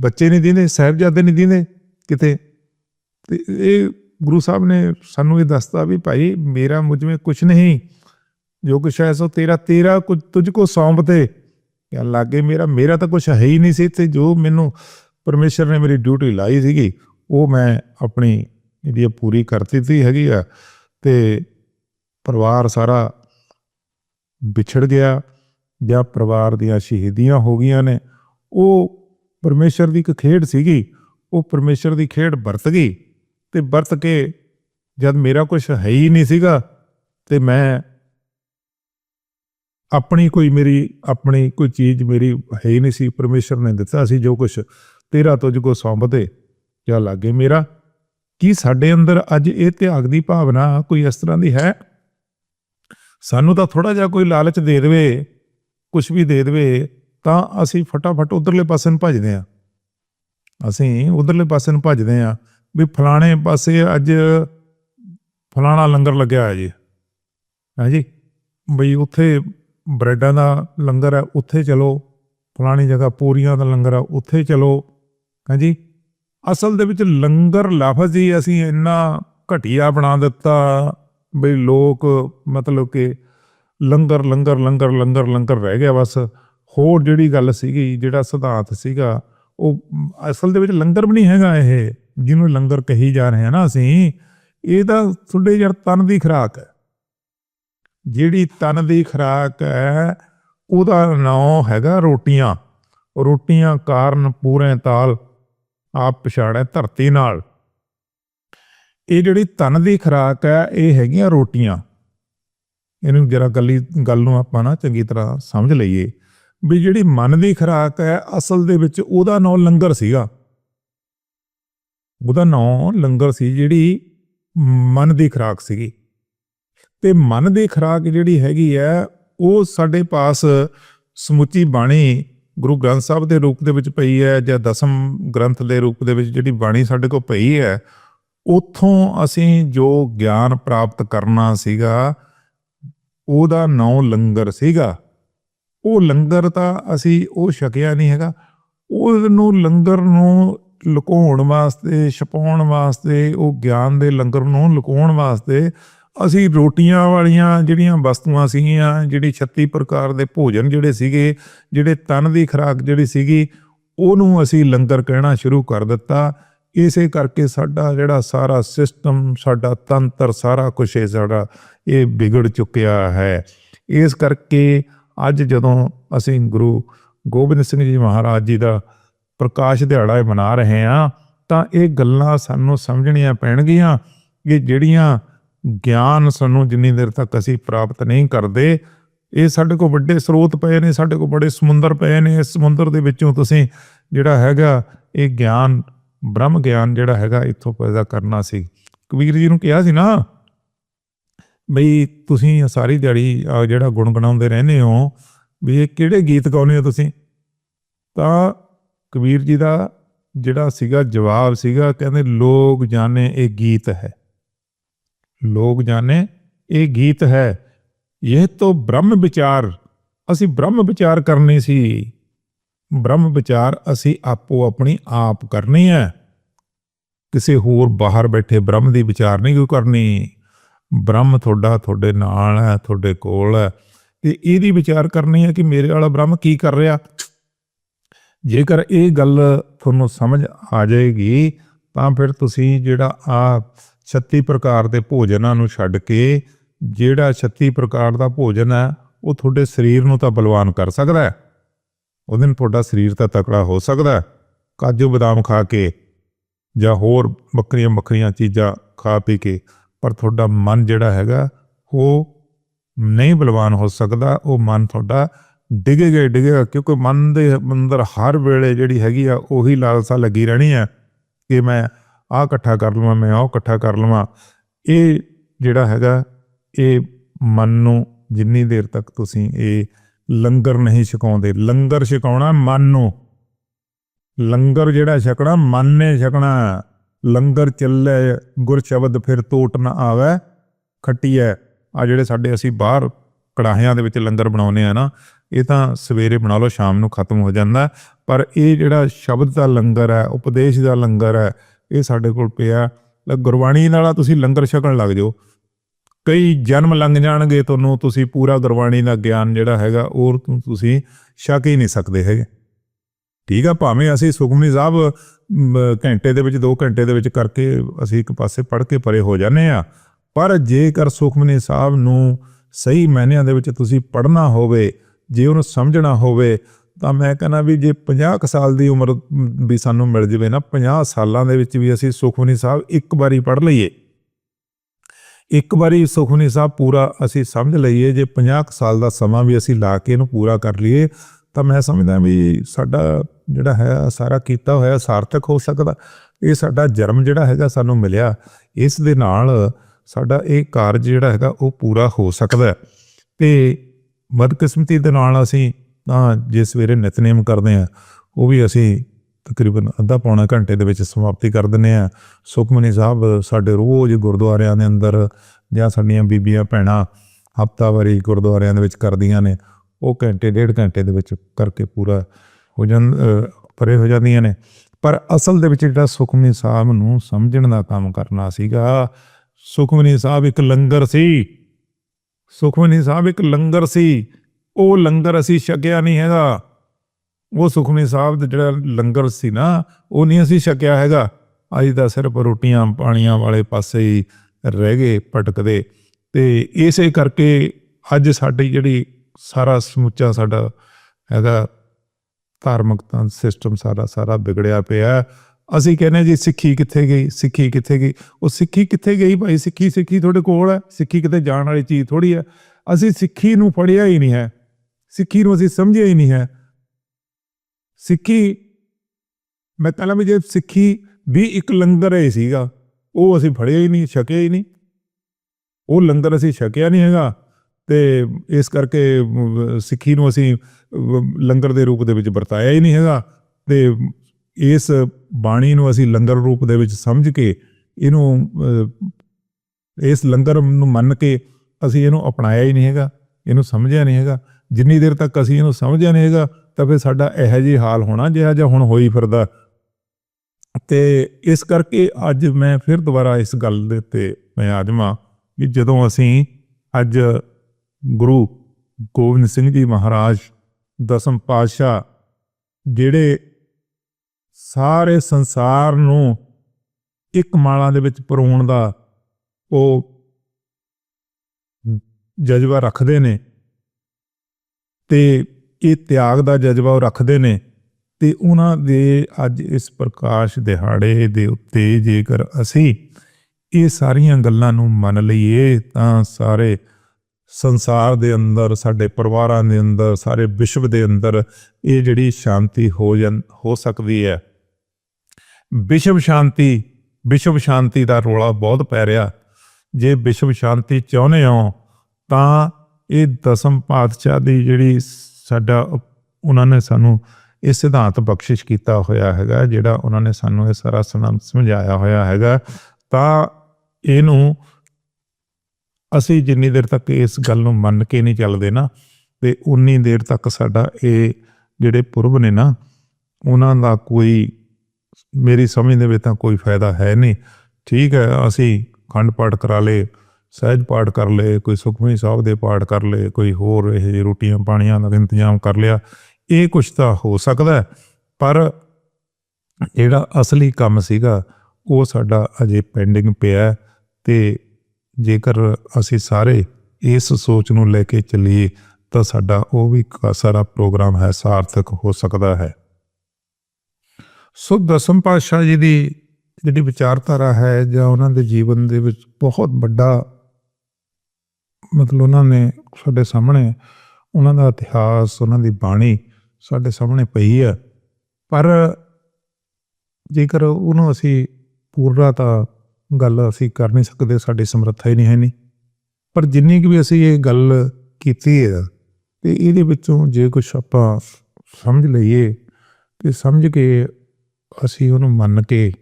ਬੱਚੇ ਨਹੀਂ ਦਿੰਦੇ, ਸਾਹਿਬਜ਼ਾਦੇ ਨਹੀਂ ਦਿੰਦੇ ਕਿਤੇ। ਤੇ ਇਹ ਗੁਰੂ ਸਾਹਿਬ ਨੇ ਸਾਨੂੰ ਇਹ ਦੱਸਤਾ ਵੀ ਭਾਈ, ਮੇਰਾ ਮੁਝ ਮੇ ਕੁਛ ਨਹੀਂ। ਜੋ ਕੁਛ ਹੈ ਸੋ ਤੇਰਾ ਤੇਰਾ ਕੁਝ ਤੁਝ ਕੋ ਸੌਂਪ ਤੇ ਕਿਆ ਲਾਗੇ ਮੇਰਾ ਮੇਰਾ ਤਾਂ ਕੁਛ ਹੈ ਹੀ ਨਹੀਂ ਸੀ ਤੇ ਜੋ ਮੈਨੂੰ ਪਰਮੇਸ਼ਰ ਨੇ ਮੇਰੀ ਡਿਊਟੀ ਲਾਈ ਸੀਗੀ, ਉਹ ਮੈਂ ਆਪਣੀ ਜਿਹੜੀ ਆ ਪੂਰੀ ਕਰਤੀ ਦਿੱਤੀ ਹੈਗੀ ਆ। ਤੇ ਪਰਿਵਾਰ ਸਾਰਾ ਵਿਛੜ ਗਿਆ, ਜਾਂ ਪਰਿਵਾਰ ਦੀਆਂ ਸ਼ਹੀਦੀਆਂ ਹੋ ਗਈਆਂ ਨੇ। ਉਹ ਪਰਮੇਸ਼ਰ ਦੀ ਇੱਕ ਖੇਡ ਸੀਗੀ, ਉਹ ਪਰਮੇਸ਼ਰ ਦੀ ਖੇਡ ਵਰਤ ਗਈ। ਤੇ ਵਰਤ ਕੇ ਜਦ ਮੇਰਾ ਕੁਝ ਹੈ ਹੀ ਨਹੀਂ ਸੀਗਾ, ਤੇ ਮੈਂ ਆਪਣੀ ਕੋਈ ਮੇਰੀ, ਆਪਣੀ ਕੋਈ ਚੀਜ਼ ਮੇਰੀ ਹੈ ਹੀ ਨਹੀਂ ਸੀ, ਪਰਮੇਸ਼ਰ ਨੇ ਦਿੱਤਾ ਸੀ ਜੋ ਕੁਝ ਤੇਰਾ ਤੁਝ ਕੋ ਸੌਂਪਦੇ ਜਾਂ ਲਾਗੇ ਮੇਰਾ। ਕੀ ਸਾਡੇ ਅੰਦਰ ਅੱਜ ਇਹ ਤਿਆਗ ਦੀ ਭਾਵਨਾ ਕੋਈ ਇਸ ਤਰ੍ਹਾਂ ਦੀ ਹੈ? ਸਾਨੂੰ ਤਾਂ ਥੋੜਾ ਜਿਹਾ ਕੋਈ ਲਾਲਚ ਦੇ ਦੇਵੇ ਕੁਝ ਵੀ ਦੇ ਦੇਵੇ, ਤਾਂ ਅਸੀਂ ਫਟਾਫਟ ਉਧਰਲੇ ਪਾਸੇ ਨੂੰ ਭੱਜਦੇ ਆ ਅਸੀਂ ਉਧਰਲੇ ਪਾਸੇ ਨੂੰ ਭੱਜਦੇ ਆ ਵੀ ਫਲਾਣੇ ਪਾਸੇ ਅੱਜ ਫਲਾਣਾ ਲੰਗਰ ਲੱਗਿਆ ਹੈ ਜੀ। ਹੈ ਜੀ? ਬਈ ਉੱਥੇ ਬ੍ਰੈਡਾਂ ਦਾ ਲੰਗਰ ਹੈ, ਉੱਥੇ ਚਲੋ। ਫਲਾਣੀ ਜਗ੍ਹਾ, ਪੂਰੀਆਂ ਦਾ ਲੰਗਰ ਹੈ, ਉੱਥੇ ਚਲੋ। ਹੈ ਅਸਲ ਦੇ ਵਿੱਚ ਲੰਗਰ ਲਫ਼ਜ਼ ਹੀ ਅਸੀਂ ਇੰਨਾ ਘਟੀਆ ਬਣਾ ਦਿੱਤਾ ਬਈ ਲੋਕ ਮਤਲਬ ਕਿ ਲੰਗਰ ਲੰਗਰ ਲੰਗਰ ਲੰਗਰ ਲੰਗਰ ਰਹਿ ਗਿਆ ਬਸ। ਹੋਰ ਜਿਹੜੀ ਗੱਲ ਸੀਗੀ, ਜਿਹੜਾ ਸਿਧਾਂਤ ਸੀਗਾ, ਉਹ ਅਸਲ ਦੇ ਵਿੱਚ ਲੰਗਰ ਵੀ ਨਹੀਂ ਹੈਗਾ ਇਹ, ਜਿਹਨੂੰ ਲੰਗਰ ਕਹੀ ਜਾ ਰਹੇ ਹਾਂ ਨਾ ਅਸੀਂ। ਇਹ ਤਾਂ ਤੁਹਾਡੇ ਯਾਰ ਤਨ ਦੀ ਖੁਰਾਕ ਹੈ। ਜਿਹੜੀ ਤਨ ਦੀ ਖੁਰਾਕ ਹੈ, ਉਹਦਾ ਨਾਮ ਹੈਗਾ ਰੋਟੀਆਂ। ਰੋਟੀਆਂ ਕਾਰਨ ਪੂਰੇ ਤਾਲ ਆਪ ਪਛਾੜਿਆ ਧਰਤੀ ਨਾਲ। ਇਹ ਜਿਹੜੀ ਤਨ ਦੀ ਖੁਰਾਕ ਹੈ, ਇਹ ਹੈਗੀਆਂ ਰੋਟੀਆਂ। ਇਹਨੂੰ ਜਰਾ ਗੱਲੀ, ਗੱਲ ਨੂੰ ਆਪਾਂ ਨਾ ਚੰਗੀ ਤਰ੍ਹਾਂ ਸਮਝ ਲਈਏ ਵੀ ਜਿਹੜੀ ਮਨ ਦੀ ਖੁਰਾਕ ਹੈ, ਅਸਲ ਦੇ ਵਿੱਚ ਉਹਦਾ ਨਾਮ ਲੰਗਰ ਸੀਗਾ। ਉਹਦਾ ਨਾਮ ਲੰਗਰ ਸੀ ਜਿਹੜੀ ਮਨ ਦੀ ਖੁਰਾਕ ਸੀਗੀ। ਤੇ ਮਨ ਦੀ ਖੁਰਾਕ ਜਿਹੜੀ ਹੈਗੀ ਹੈ, ਉਹ ਸਾਡੇ ਪਾਸ ਸਮੁੱਚੀ ਬਾਣੀ ਗੁਰੂ ਗ੍ਰੰਥ ਸਾਹਿਬ ਦੇ ਰੂਪ ਦੇ ਵਿੱਚ ਪਈ ਹੈ ਜਾਂ ਦਸਮ ਗ੍ਰੰਥ ਦੇ ਰੂਪ ਦੇ ਵਿੱਚ ਜਿਹੜੀ ਬਾਣੀ ਸਾਡੇ ਕੋਲ ਪਈ ਹੈ, ਉਥੋਂ ਅਸੀਂ ਜੋ ਗਿਆਨ ਪ੍ਰਾਪਤ ਕਰਨਾ ਸੀਗਾ, ਉਹਦਾ ਨਾਮ ਲੰਗਰ ਸੀਗਾ। ਉਹ ਲੰਗਰ ਤਾਂ ਅਸੀਂ ਉਹ ਛਕਿਆ ਨਹੀਂ ਹੈਗਾ। ਉਹਨੂੰ ਲੰਗਰ ਨੂੰ ਲੁਕਾਉਣ ਵਾਸਤੇ, ਛਪਾਉਣ ਵਾਸਤੇ, ਉਹ ਗਿਆਨ ਦੇ ਲੰਗਰ ਨੂੰ ਲੁਕਾਉਣ ਵਾਸਤੇ ਅਸੀਂ ਰੋਟੀਆਂ ਵਾਲੀਆਂ ਜਿਹੜੀਆਂ ਵਸਤੂਆਂ ਸੀਗੀਆਂ, ਜਿਹੜੀ 36 ਪ੍ਰਕਾਰ ਦੇ ਭੋਜਨ ਜਿਹੜੇ ਸੀਗੇ, ਜਿਹੜੇ ਤਨ ਦੀ ਖੁਰਾਕ ਜਿਹੜੀ ਸੀਗੀ, ਉਹਨੂੰ ਅਸੀਂ ਲੰਗਰ ਕਹਿਣਾ ਸ਼ੁਰੂ ਕਰ ਦਿੱਤਾ। ਇਸੇ ਕਰਕੇ ਸਾਡਾ ਜਿਹੜਾ ਸਾਰਾ ਸਿਸਟਮ ਸਾਡਾ ਤੰਤਰ, ਸਾਰਾ ਕੁਝ ਇਹ ਸਾਡਾ, ਇਹ ਵਿਗੜ ਚੁੱਕਿਆ ਹੈ। ਇਸ ਕਰਕੇ ਅੱਜ ਜਦੋਂ ਅਸੀਂ ਗੁਰੂ ਗੋਬਿੰਦ ਸਿੰਘ ਜੀ ਮਹਾਰਾਜ ਜੀ ਦਾ ਪ੍ਰਕਾਸ਼ ਦਿਹਾੜਾ ਮਨਾ ਰਹੇ ਹਾਂ, ਤਾਂ ਇਹ ਗੱਲਾਂ ਸਾਨੂੰ ਸਮਝਣੀਆਂ ਪੈਣਗੀਆਂ ਕਿ ਜਿਹੜੀਆਂ ਗਿਆਨ ਸਾਨੂੰ ਜਿੰਨੀ ਦੇਰ ਤੱਕ ਅਸੀਂ ਪ੍ਰਾਪਤ ਨਹੀਂ ਕਰਦੇ, ਇਹ ਸਾਡੇ ਕੋਲ ਵੱਡੇ ਸਰੋਤ ਪਏ ਨੇ, ਸਾਡੇ ਕੋਲ ਬੜੇ ਸਮੁੰਦਰ ਪਏ ਨੇ, ਇਸ ਸਮੁੰਦਰ ਦੇ ਵਿੱਚੋਂ ਤੁਸੀਂ ਜਿਹੜਾ ਹੈਗਾ, ਇਹ ਗਿਆਨ, ਬ੍ਰਹਮ ਗਿਆਨ ਜਿਹੜਾ ਹੈਗਾ, ਇੱਥੋਂ ਪੈਦਾ ਕਰਨਾ ਸੀ। ਕਬੀਰ ਜੀ ਨੂੰ ਕਿਹਾ ਸੀ ਨਾ, ਬਈ ਤੁਸੀਂ ਸਾਰੀ ਦਿਹਾੜੀ ਜਿਹੜਾ ਗੁਣਗੁਣਾਉਂਦੇ ਰਹਿੰਦੇ ਹੋ, ਵੀ ਇਹ ਕਿਹੜੇ ਗੀਤ ਗਾਉਂਦੇ ਹੋ ਤੁਸੀਂ? ਤਾਂ ਕਬੀਰ ਜੀ ਦਾ ਜਿਹੜਾ ਸੀਗਾ ਜਵਾਬ ਸੀਗਾ, ਕਹਿੰਦੇ, ਲੋਕ ਜਾਣੇ ਇਹ ਗੀਤ ਹੈ। ਲੋਕ ਜਾਣੇ, ਇਹ ਗੀਤ ਹੈ। ਇਹ ਤੋਂ ਬ੍ਰਹਮ ਵਿਚਾਰ, ਅਸੀਂ ਬ੍ਰਹਮ ਵਿਚਾਰ ਕਰਨੀ ਸੀ। ਬ੍ਰਹਮ ਵਿਚਾਰ ਅਸੀਂ ਆਪੋ ਆਪਣੀ ਆਪ ਕਰਨੀ ਹੈ ਕਿਸੇ ਹੋਰ ਬਾਹਰ ਬੈਠੇ ਬ੍ਰਹਮ ਦੀ ਵਿਚਾਰ ਨਹੀਂ ਕੋਈ ਕਰਨੀ। ਬ੍ਰਹਮ ਤੁਹਾਡਾ ਤੁਹਾਡੇ ਨਾਲ ਹੈ, ਤੁਹਾਡੇ ਕੋਲ ਹੈ। ਤੇ ਇਹਦੀ ਵਿਚਾਰ ਕਰਨੀ ਹੈ ਕਿ ਮੇਰੇ ਵਾਲਾ ਬ੍ਰਹਮ ਕੀ ਕਰ ਰਿਹਾ। ਜੇਕਰ ਇਹ ਗੱਲ ਤੁਹਾਨੂੰ ਸਮਝ ਆ ਜਾਏਗੀ ਤਾਂ ਫਿਰ ਤੁਸੀਂ ਜਿਹੜਾ ਆ 36 ਪ੍ਰਕਾਰ ਦੇ ਭੋਜਨਾਂ ਨੂੰ ਛੱਡ ਕੇ ਜਿਹੜਾ 36 ਪ੍ਰਕਾਰ ਦਾ ਭੋਜਨ ਹੈ, ਉਹ ਤੁਹਾਡੇ ਸਰੀਰ ਨੂੰ ਤਾਂ ਬਲਵਾਨ ਕਰ ਸਕਦਾ ਹੈ। ਉਹਦੇ ਨਾਲ ਤੁਹਾਡਾ ਸਰੀਰ ਤਾਂ ਤਕੜਾ ਹੋ ਸਕਦਾ ਕਾਜੂ ਬਦਾਮ ਖਾ ਕੇ ਜਾਂ ਹੋਰ ਬੱਕਰੀਆਂ ਬੱਕਰੀਆਂ ਚੀਜ਼ਾਂ ਖਾ ਪੀ ਕੇ, ਪਰ ਤੁਹਾਡਾ ਮਨ ਜਿਹੜਾ ਹੈਗਾ, ਉਹ ਨਹੀਂ ਬਲਵਾਨ ਹੋ ਸਕਦਾ। ਉਹ ਮਨ ਤੁਹਾਡਾ ਡਿੱਗੇਗਾ ਡਿੱਗੇਗਾ, ਕਿਉਂਕਿ ਮਨ ਦੇ ਅੰਦਰ ਹਰ ਵੇਲੇ ਜਿਹੜੀ ਹੈਗੀ ਆ, ਉਹੀ ਲਾਲਸਾ ਲੱਗੀ ਰਹਿਣੀ ਹੈ। ਕਿ ਮੈਂ ਆਹ ਇਕੱਠਾ ਕਰ ਲਵਾਂ, ਮੈਂ ਉਹ ਇਕੱਠਾ ਕਰ ਲਵਾਂ। ਇਹ ਜਿਹੜਾ ਹੈਗਾ, ਇਹ ਮਨ ਨੂੰ ਜਿੰਨੀ ਦੇਰ ਤੱਕ ਤੁਸੀਂ ਇਹ ਲੰਗਰ ਨਹੀਂ ਛਕਾਉਂਦੇ, ਲੰਗਰ ਛਕਾਉਣਾ ਮਨ ਨੂੰ। ਲੰਗਰ ਜਿਹੜਾ ਛਕਣਾ, ਮਨ ਨੇ ਛਕਣਾ। ਲੰਗਰ ਚੱਲੇ ਗੁਰ ਸ਼ਬਦ ਫਿਰ ਟੋਟ ਨਾ ਆਵੇ, ਖੱਟੀਐ। ਆ ਜਿਹੜੇ ਸਾਡੇ ਅਸੀਂ ਬਾਹਰ ਕੜਾਹਿਆਂ ਦੇ ਵਿੱਚ ਲੰਗਰ ਬਣਾਉਨੇ ਆ ਨਾ, ਇਹ ਤਾਂ ਸਵੇਰੇ ਬਣਾ ਲਓ, ਸ਼ਾਮ ਨੂੰ ਖਤਮ ਹੋ ਜਾਂਦਾ। ਪਰ ਇਹ ਜਿਹੜਾ ਸ਼ਬਦ ਦਾ ਲੰਗਰ ਹੈ, ਉਪਦੇਸ਼ ਦਾ ਲੰਗਰ ਹੈ, ਇਹ ਸਾਡੇ ਕੋਲ ਪਿਆ। ਗੁਰਬਾਣੀ ਨਾਲ ਤੁਸੀਂ ਲੰਗਰ ਛਕਣ ਲੱਗ ਜਾਓ। ਕਈ ਜਨਮ ਲੰਘ ਜਾਣਗੇ ਤੁਹਾਨੂੰ, ਤੁਸੀਂ ਪੂਰਾ ਗੁਰਬਾਣੀ ਦਾ ਗਿਆਨ ਜਿਹੜਾ ਹੈਗਾ, ਉਹ ਤੁਸੀਂ ਛਕ ਹੀ ਨਹੀਂ ਸਕਦੇ ਹੈਗੇ। ਠੀਕ ਆ, ਭਾਵੇਂ ਅਸੀਂ ਸੁਖਮਨੀ ਸਾਹਿਬ ਘੰਟੇ ਦੇ ਵਿੱਚ 2 ਘੰਟੇ ਦੇ ਵਿੱਚ ਕਰਕੇ ਅਸੀਂ ਇੱਕ ਪਾਸੇ ਪੜ੍ਹ ਕੇ ਪਰੇ ਹੋ ਜਾਂਦੇ ਆ, ਪਰ ਜੇਕਰ ਸੁਖਮਨੀ ਸਾਹਿਬ ਨੂੰ ਸਹੀ ਮਾਇਨਿਆਂ ਦੇ ਵਿੱਚ ਤੁਸੀਂ ਪੜ੍ਹਨਾ ਹੋਵੇ, ਜੇ ਉਹਨੂੰ ਸਮਝਣਾ ਹੋਵੇ, ਤਾਂ ਮੈਂ ਕਹਿੰਦਾ ਵੀ ਜੇ 50 ਕੁ ਸਾਲ ਦੀ ਉਮਰ ਵੀ ਸਾਨੂੰ ਮਿਲ ਜਵੇ ਨਾ 50 ਸਾਲਾਂ ਦੇ ਵਿੱਚ ਵੀ ਅਸੀਂ ਸੁਖਮਨੀ ਸਾਹਿਬ ਇੱਕ ਵਾਰੀ ਪੜ੍ਹ ਲਈਏ। ਇੱਕ ਵਾਰੀ ਸੁਖਮਨੀ ਸਾਹਿਬ ਪੂਰਾ ਅਸੀਂ ਸਮਝ ਲਈਏ, ਜੇ 50 ਕੁ ਸਾਲ ਦਾ ਸਮਾਂ ਵੀ ਅਸੀਂ ਲਾ ਕੇ ਇਹਨੂੰ ਪੂਰਾ ਕਰ ਲਈਏ, ਤਾਂ ਮੈਂ ਸਮਝਦਾ ਵੀ ਸਾਡਾ ਜਿਹੜਾ ਹੈ, ਸਾਰਾ ਕੀਤਾ ਹੋਇਆ ਸਾਰਥਕ ਹੋ ਸਕਦਾ। ਇਹ ਸਾਡਾ ਜਨਮ ਜਿਹੜਾ ਹੈਗਾ ਸਾਨੂੰ ਮਿਲਿਆ। ਇਸ ਦੇ ਨਾਲ ਸਾਡਾ ਇਹ ਕਾਰਜ ਜਿਹੜਾ ਹੈਗਾ ਉਹ ਪੂਰਾ ਹੋ ਸਕਦਾ ਹੈ। ਤੇ ਬਦਕਿਸਮਤੀ ਦੇ ਨਾਲ ਅਸੀਂ ਤਾਂ ਜੇ ਸਵੇਰੇ ਨਿਤਨੇਮ ਕਰਦੇ ਆ ਉਹ ਵੀ ਅਸੀਂ ਤਕਰੀਬਨ ਅੱਧਾ ਪੌਣਾ ਘੰਟੇ ਦੇ ਵਿੱਚ ਸਮਾਪਤੀ ਕਰ ਦਿੰਦੇ ਆ ਸੁਖਮਨੀ ਸਾਹਿਬ ਸਾਡੇ ਰੋਜ਼ ਗੁਰਦੁਆਰਿਆਂ ਦੇ ਅੰਦਰ ਜਾਂ ਸਾਡੀਆਂ ਬੀਬੀਆਂ ਭੈਣਾਂ ਹਫਤਾਵਾਰੀ ਗੁਰਦੁਆਰਿਆਂ ਦੇ ਵਿੱਚ ਕਰਦੀਆਂ ਨੇ, ਉਹ ਘੰਟੇ, ਡੇਢ ਘੰਟੇ ਦੇ ਵਿੱਚ ਕਰਕੇ ਪੂਰਾ ਹੋ ਜਾਂ ਪਰੇ ਹੋ ਜਾਂਦੀਆਂ ਨੇ ਪਰ ਅਸਲ ਦੇ ਵਿੱਚ ਜਿਹੜਾ ਸੁਖਮਨੀ ਸਾਹਿਬ ਨੂੰ ਸਮਝਣ ਦਾ ਕੰਮ ਕਰਨਾ ਸੀਗਾ ਸੁਖਮਨੀ ਸਾਹਿਬ ਇੱਕ ਲੰਗਰ ਸੀ। ਸੁਖਮਨੀ ਸਾਹਿਬ ਇੱਕ ਲੰਗਰ ਸੀ। ਉਹ ਲੰਗਰ ਅਸੀਂ ਛਕਿਆ ਨਹੀਂ ਹੈਗਾ। ਉਹ ਸੁਖਮਨੀ ਸਾਹਿਬ ਦਾ ਜਿਹੜਾ ਲੰਗਰ ਸੀ ਨਾ, ਉਹ ਨਹੀਂ ਅਸੀਂ ਛਕਿਆ ਹੈਗਾ। ਅੱਜ ਦਾ ਸਿਰਫ ਰੋਟੀਆਂ ਪਾਣੀਆਂ ਵਾਲੇ ਪਾਸੇ ਹੀ ਰਹਿ ਗਏ ਭਟਕਦੇ। ਤੇ ਇਸੇ ਕਰਕੇ ਅੱਜ ਸਾਡੀ ਜਿਹੜੀ ਸਾਰਾ ਸਮੁੱਚਾ ਸਾਡਾ ਹੈਗਾ ਧਾਰਮਿਕ ਤਾਂ ਸਿਸਟਮ ਸਾਰਾ ਸਾਰਾ ਵਿਗੜਿਆ ਪਿਆ। ਅਸੀਂ ਕਹਿੰਦੇ ਜੀ, ਸਿੱਖੀ ਕਿੱਥੇ ਗਈ? ਸਿੱਖੀ ਕਿੱਥੇ ਗਈ? ਉਹ ਸਿੱਖੀ ਕਿੱਥੇ ਗਈ ਭਾਈ? ਸਿੱਖੀ ਸਿੱਖੀ ਤੁਹਾਡੇ ਕੋਲ ਹੈ। ਸਿੱਖੀ ਕਿਤੇ ਜਾਣ ਵਾਲੀ ਚੀਜ਼ ਥੋੜੀ ਹੈ। ਅਸੀਂ ਸਿੱਖੀ ਨੂੰ ਪੜ੍ਹਿਆ ਹੀ ਨਹੀਂ ਹੈ। ਸਿੱਖੀ ਨੂੰ ਅਸੀਂ ਸਮਝਿਆ ਹੀ ਨਹੀਂ ਹੈ। ਸਿੱਖੀ, ਮੈਂ ਕਹਿੰਦਾ ਵੀ ਜੇ ਸਿੱਖੀ ਵੀ ਇੱਕ ਲੰਗਰ ਹੀ ਸੀਗਾ, ਉਹ ਅਸੀਂ ਫੜਿਆ ਹੀ ਨਹੀਂ, ਛਕਿਆ ਹੀ ਨਹੀਂ। ਉਹ ਲੰਗਰ ਅਸੀਂ ਛਕਿਆ ਨਹੀਂ ਹੈਗਾ ਤੇ ਇਸ ਕਰਕੇ ਸਿੱਖੀ ਨੂੰ ਅਸੀਂ ਲੰਗਰ ਦੇ ਰੂਪ ਦੇ ਵਿੱਚ ਵਰਤਾਇਆ ਹੀ ਨਹੀਂ ਹੈਗਾ ਤੇ ਇਸ ਬਾਣੀ ਨੂੰ ਅਸੀਂ ਲੰਗਰ ਰੂਪ ਦੇ ਵਿੱਚ ਸਮਝ ਕੇ ਇਹਨੂੰ ਇਸ ਲੰਗਰ ਨੂੰ ਮੰਨ ਕੇ ਅਸੀਂ ਇਹਨੂੰ ਅਪਣਾਇਆ ਹੀ ਨਹੀਂ ਹੈਗਾ, ਇਹਨੂੰ ਸਮਝਿਆ ਨਹੀਂ ਹੈਗਾ। ਜਿੰਨੀ ਦੇਰ ਤੱਕ ਅਸੀਂ ਇਹਨੂੰ ਸਮਝਿਆ ਨਹੀਂ ਹੈਗਾ, ਤਾਂ ਫਿਰ ਸਾਡਾ ਇਹੋ ਜਿਹਾ ਹਾਲ ਹੋਣਾ ਜਿਹਾ ਜਿਹਾ ਹੁਣ ਹੋਈ ਫਿਰਦਾ। ਤੇ ਇਸ ਕਰਕੇ ਅੱਜ ਮੈਂ ਫਿਰ ਦੁਬਾਰਾ ਇਸ ਗੱਲ ਦੇ ਉੱਤੇ ਮੈਂ ਆਜਮਾ ਕਿ ਜਦੋਂ ਅਸੀਂ ਅੱਜ ਗੁਰੂ ਗੋਬਿੰਦ ਸਿੰਘ ਜੀ ਮਹਾਰਾਜ ਦਸਮ ਪਾਤਸ਼ਾਹ, ਜਿਹੜੇ ਸਾਰੇ ਸੰਸਾਰ ਨੂੰ ਇੱਕ ਮਾਲਾ ਦੇ ਵਿੱਚ ਪਰੋਣ ਦਾ ਉਹ ਜਜ਼ਬਾ ਰੱਖਦੇ ਨੇ ਤੇ ਇਹ ਤਿਆਗ ਦਾ ਜਜ਼ਬਾ ਉਹ ਰੱਖਦੇ ਨੇ ਤੇ ਉਹਨਾਂ ਦੇ ਅੱਜ ਇਸ ਪ੍ਰਕਾਸ਼ ਦਿਹਾੜੇ ਦੇ ਉੱਤੇ ਜੇਕਰ ਅਸੀਂ ਇਹ ਸਾਰੀਆਂ ਗੱਲਾਂ ਨੂੰ ਮੰਨ ਲਈਏ ਤਾਂ ਸਾਰੇ ਸੰਸਾਰ ਦੇ ਅੰਦਰ, ਸਾਡੇ ਪਰਿਵਾਰਾਂ ਦੇ ਅੰਦਰ, ਸਾਰੇ ਵਿਸ਼ਵ ਦੇ ਅੰਦਰ ਇਹ ਜਿਹੜੀ ਸ਼ਾਂਤੀ ਹੋ ਜਾਂ, ਹੋ ਸਕਦੀ ਹੈ। ਵਿਸ਼ਵ ਸ਼ਾਂਤੀ ਵਿਸ਼ਵ ਸ਼ਾਂਤੀ ਦਾ ਰੋਲਾ ਬਹੁਤ ਪੈ ਰਿਹਾ। ਜੇ ਵਿਸ਼ਵ ਸ਼ਾਂਤੀ ਚਾਹੁੰਦੇ ਹੋ, ਤਾਂ ਇਹ ਦਸਮ ਪਾਤਸ਼ਾਹ ਦੀ ਜਿਹੜੀ ਸਾਡਾ ਉਹਨਾਂ ਨੇ ਸਾਨੂੰ ਇਹ ਸਿਧਾਂਤ ਬਖਸ਼ਿਸ਼ ਕੀਤਾ ਹੋਇਆ ਹੈਗਾ, ਜਿਹੜਾ ਉਹਨਾਂ ਨੇ ਸਾਨੂੰ ਇਹ ਸਾਰਾ ਸਨਮ ਸਮਝਾਇਆ ਹੋਇਆ ਹੈਗਾ। ਤਾਂ ਇਹਨੂੰ ਅਸੀਂ ਜਿੰਨੀ ਦੇਰ ਤੱਕ ਇਸ ਗੱਲ ਨੂੰ ਮੰਨ ਕੇ ਨਹੀਂ ਚੱਲਦੇ ਨਾ, ਤੇ ਉਨੀ ਦੇਰ ਤੱਕ ਸਾਡਾ ਇਹ ਜਿਹੜੇ ਪੁਰਬ ਨੇ ਨਾ, ਉਹਨਾਂ ਦਾ ਕੋਈ ਮੇਰੀ ਸਮਝ ਦੇ ਵਿੱਚ ਤਾਂ ਕੋਈ ਫਾਇਦਾ ਹੈ ਨਹੀਂ। ਠੀਕ ਹੈ, ਅਸੀਂ ਖੰਡ ਪਾਠ ਕਰਾ ਲੇ ਸਹਿਜ ਪਾਠ ਕਰ ਲਏ, ਕੋਈ ਸੁਖਮਨੀ ਸਾਹਿਬ ਦੇ ਪਾਠ ਕਰ ਲਏ, ਕੋਈ ਹੋਰ ਇਹ ਰੋਟੀਆਂ ਪਾਣੀਆਂ ਦਾ ਇੰਤਜ਼ਾਮ ਕਰ ਲਿਆ, ਇਹ ਕੁਛ ਤਾਂ ਹੋ ਸਕਦਾ ਪਰ ਜਿਹੜਾ ਅਸਲੀ ਕੰਮ ਸੀਗਾ, ਉਹ ਸਾਡਾ ਅਜੇ ਪੈਂਡਿੰਗ ਪਿਆ ਹੈ ਤੇ ਜੇਕਰ ਅਸੀਂ ਸਾਰੇ ਇਸ ਸੋਚ ਨੂੰ ਲੈ ਕੇ ਚੱਲੀਏ, ਤਾਂ ਸਾਡਾ ਉਹ ਵੀ ਕ- ਸਾਰਾ ਪ੍ਰੋਗਰਾਮ ਹੈ ਸਾਰਥਕ ਹੋ ਸਕਦਾ ਹੈ। ਸੋ ਦਸਮ ਪਾਤਸ਼ਾਹ ਜੀ ਦੀ ਜਿਹੜੀ ਵਿਚਾਰਧਾਰਾ ਹੈ ਜਾਂ ਉਹਨਾਂ ਦੇ ਜੀਵਨ ਦੇ ਵਿੱਚ ਬਹੁਤ ਵੱਡਾ ਮਤਲਬ ਉਹਨਾਂ ਨੇ ਸਾਡੇ ਸਾਹਮਣੇ ਉਹਨਾਂ ਦਾ ਇਤਿਹਾਸ, ਉਹਨਾਂ ਦੀ ਬਾਣੀ ਸਾਡੇ ਸਾਹਮਣੇ ਪਈ ਆ। ਪਰ ਜੇਕਰ ਉਹਨੂੰ ਅਸੀਂ ਪੂਰਾ ਤਾਂ ਗੱਲ ਅਸੀਂ ਕਰ ਨਹੀਂ ਸਕਦੇ, ਸਾਡੀ ਸਮਰੱਥਾ ਹੀ ਨਹੀਂ ਹੈ ਨਹੀਂ ਪਰ ਜਿੰਨੀ ਕੁ ਵੀ ਅਸੀਂ ਇਹ ਗੱਲ ਕੀਤੀ ਹੈ ਤੇ ਇਹਦੇ ਵਿੱਚੋਂ ਜੇ ਕੁਝ ਆਪਾਂ ਸਮਝ ਲਈਏ ਤੇ ਸਮਝ ਕੇ ਅਸੀਂ ਉਹਨੂੰ ਮੰਨ ਕੇ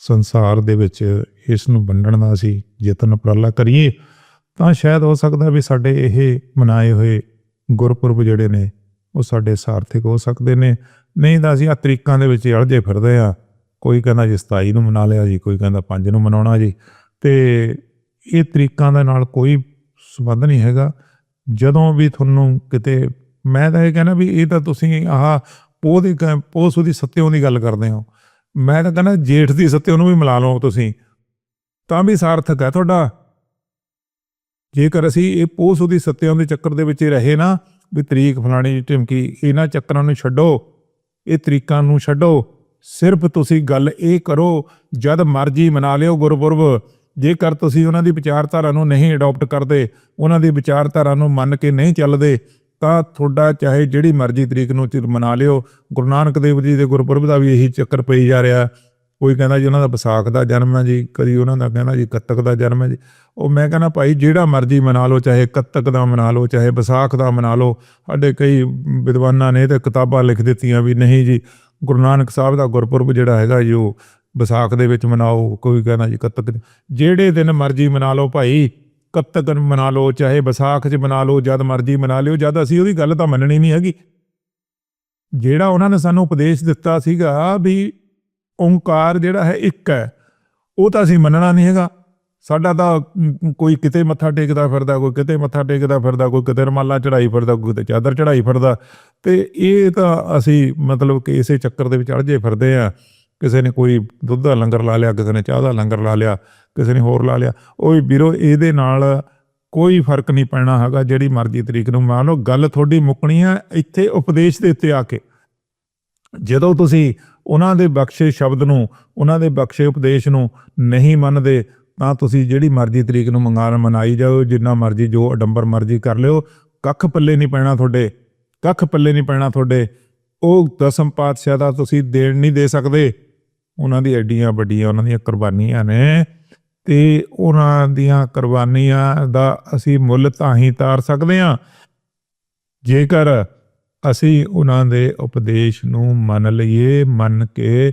ਸੰਸਾਰ ਦੇ ਵਿੱਚ ਇਸ ਨੂੰ ਵੰਡਣ ਦਾ ਅਸੀਂ ਯਤਨ ਉਪਰਾਲਾ ਕਰੀਏ, ਤਾਂ ਸ਼ਾਇਦ ਹੋ ਸਕਦਾ ਵੀ ਸਾਡੇ ਇਹ ਮਨਾਏ ਹੋਏ ਗੁਰਪੁਰਬ ਜਿਹੜੇ ਨੇ, ਉਹ ਸਾਡੇ ਸਾਰਥਕ ਹੋ ਸਕਦੇ ਨੇ। ਨਹੀਂ ਤਾਂ ਅਸੀਂ ਆ ਤਰੀਕਾਂ ਦੇ ਵਿੱਚ ਅਲਝੇ ਫਿਰਦੇ ਆ ਕੋਈ ਕਹਿੰਦਾ ਜੀ 27 ਨੂੰ ਮਨਾ ਲਿਆ ਜੀ, ਕੋਈ ਕਹਿੰਦਾ 5 ਨੂੰ ਮਨਾਉਣਾ ਜੀ। ਤੇ ਇਹ ਤਰੀਕਾਂ ਦੇ ਨਾਲ ਕੋਈ ਸੰਬੰਧ ਨਹੀਂ ਹੈਗਾ। ਜਦੋਂ ਵੀ ਤੁਹਾਨੂੰ ਕਿਤੇ, ਮੈਂ ਤਾਂ ਇਹ ਕਹਿੰਦਾ ਵੀ ਇਹ ਤਾਂ ਤੁਸੀਂ ਆਹ ਪੋਹ ਦੀ ਕ- ਪੋਹ ਸੁਦੀ ਸੱਤਿਓਂ ਦੀ ਗੱਲ ਕਰਦੇ ਹੋ। ਮੈਂ ਤਾਂ ਕਹਿੰਦਾ ਜੇਠ ਦੀ ਸੱਤਿਓਂ ਨੂੰ ਵੀ ਮਿਲਾ ਲਓ ਤੁਸੀਂ। ਤਾਂ ਵੀ ਸਾਰਥਕ ਹੈ ਤੁਹਾਡਾ। ਜੇਕਰ ਅਸੀਂ ਇਹ ਪੋਹ ਸੁਦੀ ਸੱਤਿਓਂ ਦੇ ਚੱਕਰ ਦੇ ਵਿੱਚ ਰਹੇ ਨਾ, ਵੀ ਤਰੀਕ ਫਲਾਣੀ ਢਿਮਕੀ ਇਹਨਾਂ ਚੱਕਰਾਂ ਨੂੰ ਛੱਡੋ, ਇਹ ਤਰੀਕਾਂ ਨੂੰ ਛੱਡੋ, ਸਿਰਫ ਤੁਸੀਂ ਗੱਲ ਇਹ ਕਰੋ, ਜਦ ਮਰਜ਼ੀ ਮਨਾ ਲਿਓ ਗੁਰਪੁਰਬ। ਜੇਕਰ ਤੁਸੀਂ ਉਹਨਾਂ ਦੀ ਵਿਚਾਰਧਾਰਾ ਨੂੰ ਨਹੀਂ ਅਡਾਪਟ ਕਰਦੇ, ਉਹਨਾਂ ਦੀ ਵਿਚਾਰਧਾਰਾ ਨੂੰ ਮੰਨ ਕੇ ਨਹੀਂ ਚੱਲਦੇ ਤਾਂ ਤੁਹਾਡਾ ਚਾਹੇ ਜਿਹੜੀ ਮਰਜ਼ੀ ਤਰੀਕ ਨੂੰ ਚਿਰ ਮਨਾ ਲਿਓ, ਗੁਰੂ ਨਾਨਕ ਦੇਵ ਜੀ ਦੇ ਗੁਰਪੁਰਬ ਦਾ ਵੀ ਇਹੀ ਚੱਕਰ ਪਈ ਜਾ ਰਿਹਾ। ਕੋਈ ਕਹਿੰਦਾ ਜੀ ਉਹਨਾਂ ਦਾ ਵਿਸਾਖ ਦਾ ਜਨਮ ਹੈ ਜੀ, ਕਦੀ ਉਹਨਾਂ ਦਾ ਕਹਿੰਦਾ ਜੀ ਕੱਤਕ ਦਾ ਜਨਮ ਹੈ ਜੀ। ਉਹ ਮੈਂ ਕਹਿੰਦਾ ਭਾਈ ਜਿਹੜਾ ਮਰਜ਼ੀ ਮਨਾ ਲਓ, ਚਾਹੇ ਕੱਤਕ ਦਾ ਮਨਾ ਲਓ, ਚਾਹੇ ਵਿਸਾਖ ਦਾ ਮਨਾ ਲਓ, ਸਾਡੇ ਕਈ ਵਿਦਵਾਨਾਂ ਨੇ ਤੇ ਕਿਤਾਬਾਂ ਲਿਖ ਦਿੱਤੀਆਂ ਵੀ ਨਹੀਂ ਜੀ। ਗੁਰੂ ਨਾਨਕ ਸਾਹਿਬ ਦਾ ਗੁਰਪੁਰਬ ਜਿਹੜਾ ਹੈਗਾ ਜੀ, ਉਹ ਵਿਸਾਖ ਦੇ ਵਿੱਚ ਮਨਾਓ, ਕੋਈ ਕਹਿੰਦਾ ਜੀ ਕੱਤਕ ਜਿਹੜੇ ਦਿਨ ਮਰਜ਼ੀ ਮਨਾ ਲਓ ਭਾਈ ਕੱਤਕ ਮਨਾ ਲਓ, ਚਾਹੇ ਵਿਸਾਖ 'ਚ ਮਨਾ ਲਓ, ਜਦ ਮਰਜ਼ੀ ਮਨਾ ਲਿਓ, ਜਦ ਅਸੀਂ ਉਹਦੀ ਗੱਲ ਤਾਂ ਮੰਨਣੀ ਨਹੀਂ ਹੈਗੀ। ਜਿਹੜਾ ਉਹਨਾਂ ਨੇ ਸਾਨੂੰ ਉਪਦੇਸ਼ ਦਿੱਤਾ ਸੀਗਾ ਵੀ ਓੰਕਾਰ ਜਿਹੜਾ ਹੈ ਇੱਕ ਹੈ, ਉਹ ਤਾਂ ਅਸੀਂ ਮੰਨਣਾ ਨਹੀਂ ਹੈਗਾ। ਸਾਡਾ ਤਾਂ ਕੋਈ ਕਿਤੇ ਮੱਥਾ ਟੇਕਦਾ ਫਿਰਦਾ, ਕੋਈ ਕਿਤੇ ਮੱਥਾ ਟੇਕਦਾ ਫਿਰਦਾ, ਕੋਈ ਕਿਤੇ ਰਮਾਲਾ ਚੜਾਈ ਫਿਰਦਾ, ਕੋਈ ਕਿਤੇ ਚਾਦਰ ਚੜਾਈ ਫਿਰਦਾ, ਤੇ ਇਹ ਤਾਂ ਅਸੀਂ ਮਤਲਬ ਕਿ ਇਸੇ ਚੱਕਰ ਦੇ ਵਿੱਚ ਅੜਜੇ ਫਿਰਦੇ ਆ ਕਿਸੇ ਨੇ ਕੋਈ ਦੁੱਧ ਦਾ ਲੰਗਰ ਲਾ ਲਿਆ, ਕਿਸੇ ਨੇ ਚਾਹ ਦਾ ਲੰਗਰ ਲਾ ਲਿਆ, ਕਿਸੇ ਨੇ ਹੋਰ ਲਾ ਲਿਆ, ਉਹ ਵੀਰੋ ਇਹਦੇ ਨਾਲ ਕੋਈ ਫ਼ਰਕ ਨਹੀਂ ਪੈਣਾ ਹੈਗਾ, ਜਿਹੜੀ ਮਰਜ਼ੀ ਤਰੀਕ ਨੂੰ ਮੰਨ ਲਓ, ਗੱਲ ਤੁਹਾਡੀ ਮੁੱਕਣੀ ਹੈ ਇੱਥੇ ਉਪਦੇਸ਼ ਦੇ ਉੱਤੇ ਆ ਕੇ। ਜਦੋਂ ਤੁਸੀਂ ਉਹਨਾਂ ਦੇ ਬਖਸ਼ੇ ਸ਼ਬਦ ਨੂੰ, ਉਹਨਾਂ ਦੇ ਬਖਸ਼ੇ ਉਪਦੇਸ਼ ਨੂੰ ਨਹੀਂ ਮੰਨਦੇ, ਤਾਂ ਤੁਸੀਂ ਜਿਹੜੀ ਮਰਜ਼ੀ ਤਰੀਕ ਨੂੰ ਮੰਗਾਣ ਮਨਾਈ ਜਾਓ, ਜਿੰਨਾ ਮਰਜ਼ੀ ਜੋ ਅਡੰਬਰ ਮਰਜ਼ੀ ਕਰ ਲਿਓ, ਕੱਖ ਪੱਲੇ ਨਹੀਂ ਪੈਣਾ ਤੁਹਾਡੇ, ਕੱਖ ਪੱਲੇ ਨਹੀਂ ਪੈਣਾ ਤੁਹਾਡੇ। ਉਹ ਦਸਮ ਪਾਤਸ਼ਾਹ ਦਾ ਤੁਸੀਂ ਦੇਣ ਨਹੀਂ ਦੇ ਸਕਦੇ। ਉਹਨਾਂ ਦੀ ਐਡੀਆਂ ਵੱਡੀਆਂ ਉਹਨਾਂ ਦੀਆਂ ਕੁਰਬਾਨੀਆਂ ਨੇ ਤੇ ਉਹਨਾਂ ਦੀਆਂ ਕੁਰਬਾਨੀਆਂ ਦਾ ਅਸੀਂ ਮੁੱਲ ਤਾਂ ਹੀ ਤਾਰ ਸਕਦੇ ਹਾਂ। ਜੇਕਰ ਅਸੀਂ ਉਹਨਾਂ ਦੇ ਉਪਦੇਸ਼ ਨੂੰ ਮੰਨ ਲਈਏ, ਮੰਨ ਕੇ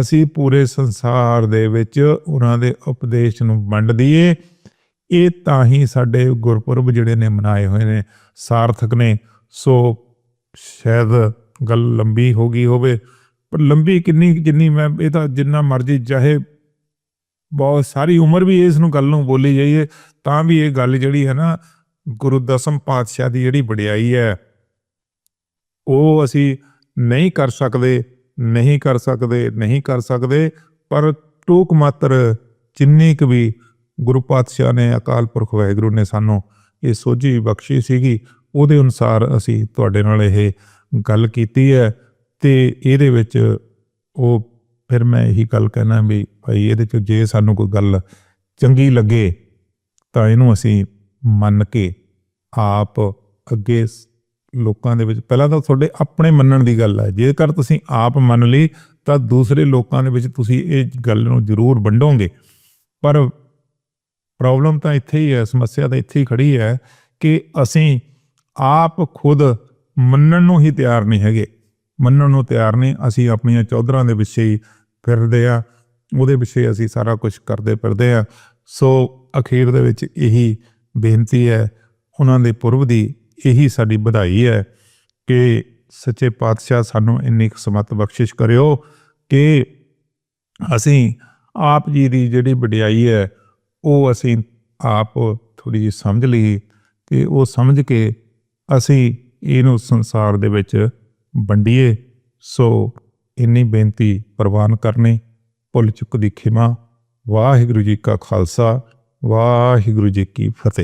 ਅਸੀਂ ਪੂਰੇ ਸੰਸਾਰ ਦੇ ਵਿੱਚ ਉਹਨਾਂ ਦੇ ਉਪਦੇਸ਼ ਨੂੰ ਵੰਡ ਦਈਏ, ਇਹ ਤਾਂ ਹੀ ਸਾਡੇ ਗੁਰਪੁਰਬ ਜਿਹੜੇ ਨੇ ਮਨਾਏ ਹੋਏ ਨੇ, ਸਾਰਥਕ ਨੇ। ਸੋ ਸ਼ਾਇਦ ਗੱਲ ਲੰਬੀ ਹੋ ਗਈ ਹੋਵੇ। ਪਰ ਲੰਬੀ ਕਿੰਨੀ ਜਿੰਨੀ ਮੈਂ ਇਹ ਤਾਂ ਜਿੰਨਾ ਮਰਜ਼ੀ ਚਾਹੇ ਬਹੁਤ ਸਾਰੀ ਉਮਰ ਵੀ ਇਸ ਨੂੰ ਗੱਲ ਨੂੰ ਬੋਲੀ ਜਾਈਏ, ਤਾਂ ਵੀ ਇਹ ਗੱਲ ਜਿਹੜੀ ਹੈ ਨਾ, ਗੁਰੂ ਦਸਮ ਪਾਤਸ਼ਾਹ ਦੀ ਜਿਹੜੀ ਵਡਿਆਈ ਹੈ, ਉਹ ਅਸੀਂ ਨਹੀਂ ਕਰ ਸਕਦੇ, ਨਹੀਂ ਕਰ ਸਕਦੇ, ਨਹੀਂ ਕਰ ਸਕਦੇ, ਪਰ ਟੂਕ ਮਾਤਰ ਜਿੰਨੀ ਕੁ ਵੀ ਗੁਰੂ ਪਾਤਸ਼ਾਹ ਨੇ ਅਕਾਲ ਪੁਰਖ ਵਾਹਿਗੁਰੂ ਨੇ ਸਾਨੂੰ ਇਹ ਸੋਝੀ ਬਖਸ਼ੀ ਸੀਗੀ, ਉਹਦੇ ਅਨੁਸਾਰ ਅਸੀਂ ਤੁਹਾਡੇ ਨਾਲ ਇਹ ਗੱਲ ਕੀਤੀ ਹੈ। ਤੇ ਇਹਦੇ ਵਿੱਚ ਉਹ ਫਿਰ ਮੈਂ ਇਹੀ ਗੱਲ ਕਹਿਣਾ ਵੀ ਭਾਈ ਇਹਦੇ ਚ ਜੇ ਸਾਨੂੰ ਕੋਈ ਗੱਲ ਚੰਗੀ ਲੱਗੇ ਤਾਂ ਇਹਨੂੰ ਅਸੀਂ ਮੰਨ ਕੇ ਆਪ ਅੱਗੇ ਲੋਕਾਂ ਦੇ ਵਿੱਚ, ਪਹਿਲਾਂ ਤਾਂ ਤੁਹਾਡੇ ਆਪਣੇ ਮੰਨਣ ਦੀ ਗੱਲ ਹੈ। ਜੇਕਰ ਤੁਸੀਂ ਆਪ ਮੰਨ ਲਈ, ਤਾਂ ਦੂਸਰੇ ਲੋਕਾਂ ਦੇ ਵਿੱਚ ਤੁਸੀਂ ਇਹ ਗੱਲ ਨੂੰ ਜ਼ਰੂਰ ਵੰਡੋਗੇ। ਪਰ ਪ੍ਰੋਬਲਮ ਤਾਂ ਇੱਥੇ ਹੀ ਹੈ, ਸਮੱਸਿਆ ਤਾਂ ਇੱਥੇ ਹੀ ਖੜੀ ਹੈ ਕਿ ਅਸੀਂ ਆਪ ਖੁਦ ਮੰਨਣ ਨੂੰ ਹੀ ਤਿਆਰ ਨਹੀਂ ਹੈਗੇ। ਮੰਨਣ ਨੂੰ ਤਿਆਰ ਨੇ ਅਸੀਂ ਆਪਣੀਆਂ ਚੌਧਰਾਂ ਦੇ ਪਿੱਛੇ ਹੀ ਫਿਰਦੇ ਆ ਉਹਦੇ ਪਿੱਛੇ ਅਸੀਂ ਸਾਰਾ ਕੁਝ ਕਰਦੇ ਫਿਰਦੇ ਆ ਸੋ ਅਖੀਰ ਦੇ ਵਿੱਚ ਇਹੀ ਬੇਨਤੀ ਹੈ, ਉਹਨਾਂ ਦੇ ਪੁਰਬ ਦੀ ਇਹੀ ਸਾਡੀ ਵਧਾਈ ਹੈ ਕਿ ਸੱਚੇ ਪਾਤਸ਼ਾਹ ਸਾਨੂੰ ਇੰਨੀ ਕੁ ਸਮਤ ਬਖਸ਼ਿਸ਼ ਕਰਿਓ ਕਿ ਅਸੀਂ ਆਪ ਜੀ ਦੀ ਜਿਹੜੀ ਵਡਿਆਈ ਹੈ, ਉਹ ਅਸੀਂ ਆਪ ਥੋੜੀ ਜਿਹੀ ਸਮਝ ਲਈ ਕਿ ਉਹ ਸਮਝ ਕੇ ਅਸੀਂ ਇਹਨੂੰ ਸੰਸਾਰ ਦੇ ਵਿੱਚ ਵੰਡੀਏ, ਸੋ ਇੰਨੀ ਬੇਨਤੀ ਪ੍ਰਵਾਨ ਕਰਨੀ, ਭੁੱਲ ਚੁੱਕ ਦੀ ਖਿਮਾ। ਵਾਹਿਗੁਰੂ ਜੀ ਕਾ ਖਾਲਸਾ, ਵਾਹਿਗੁਰੂ ਜੀ ਕੀ ਫਤਿਹ।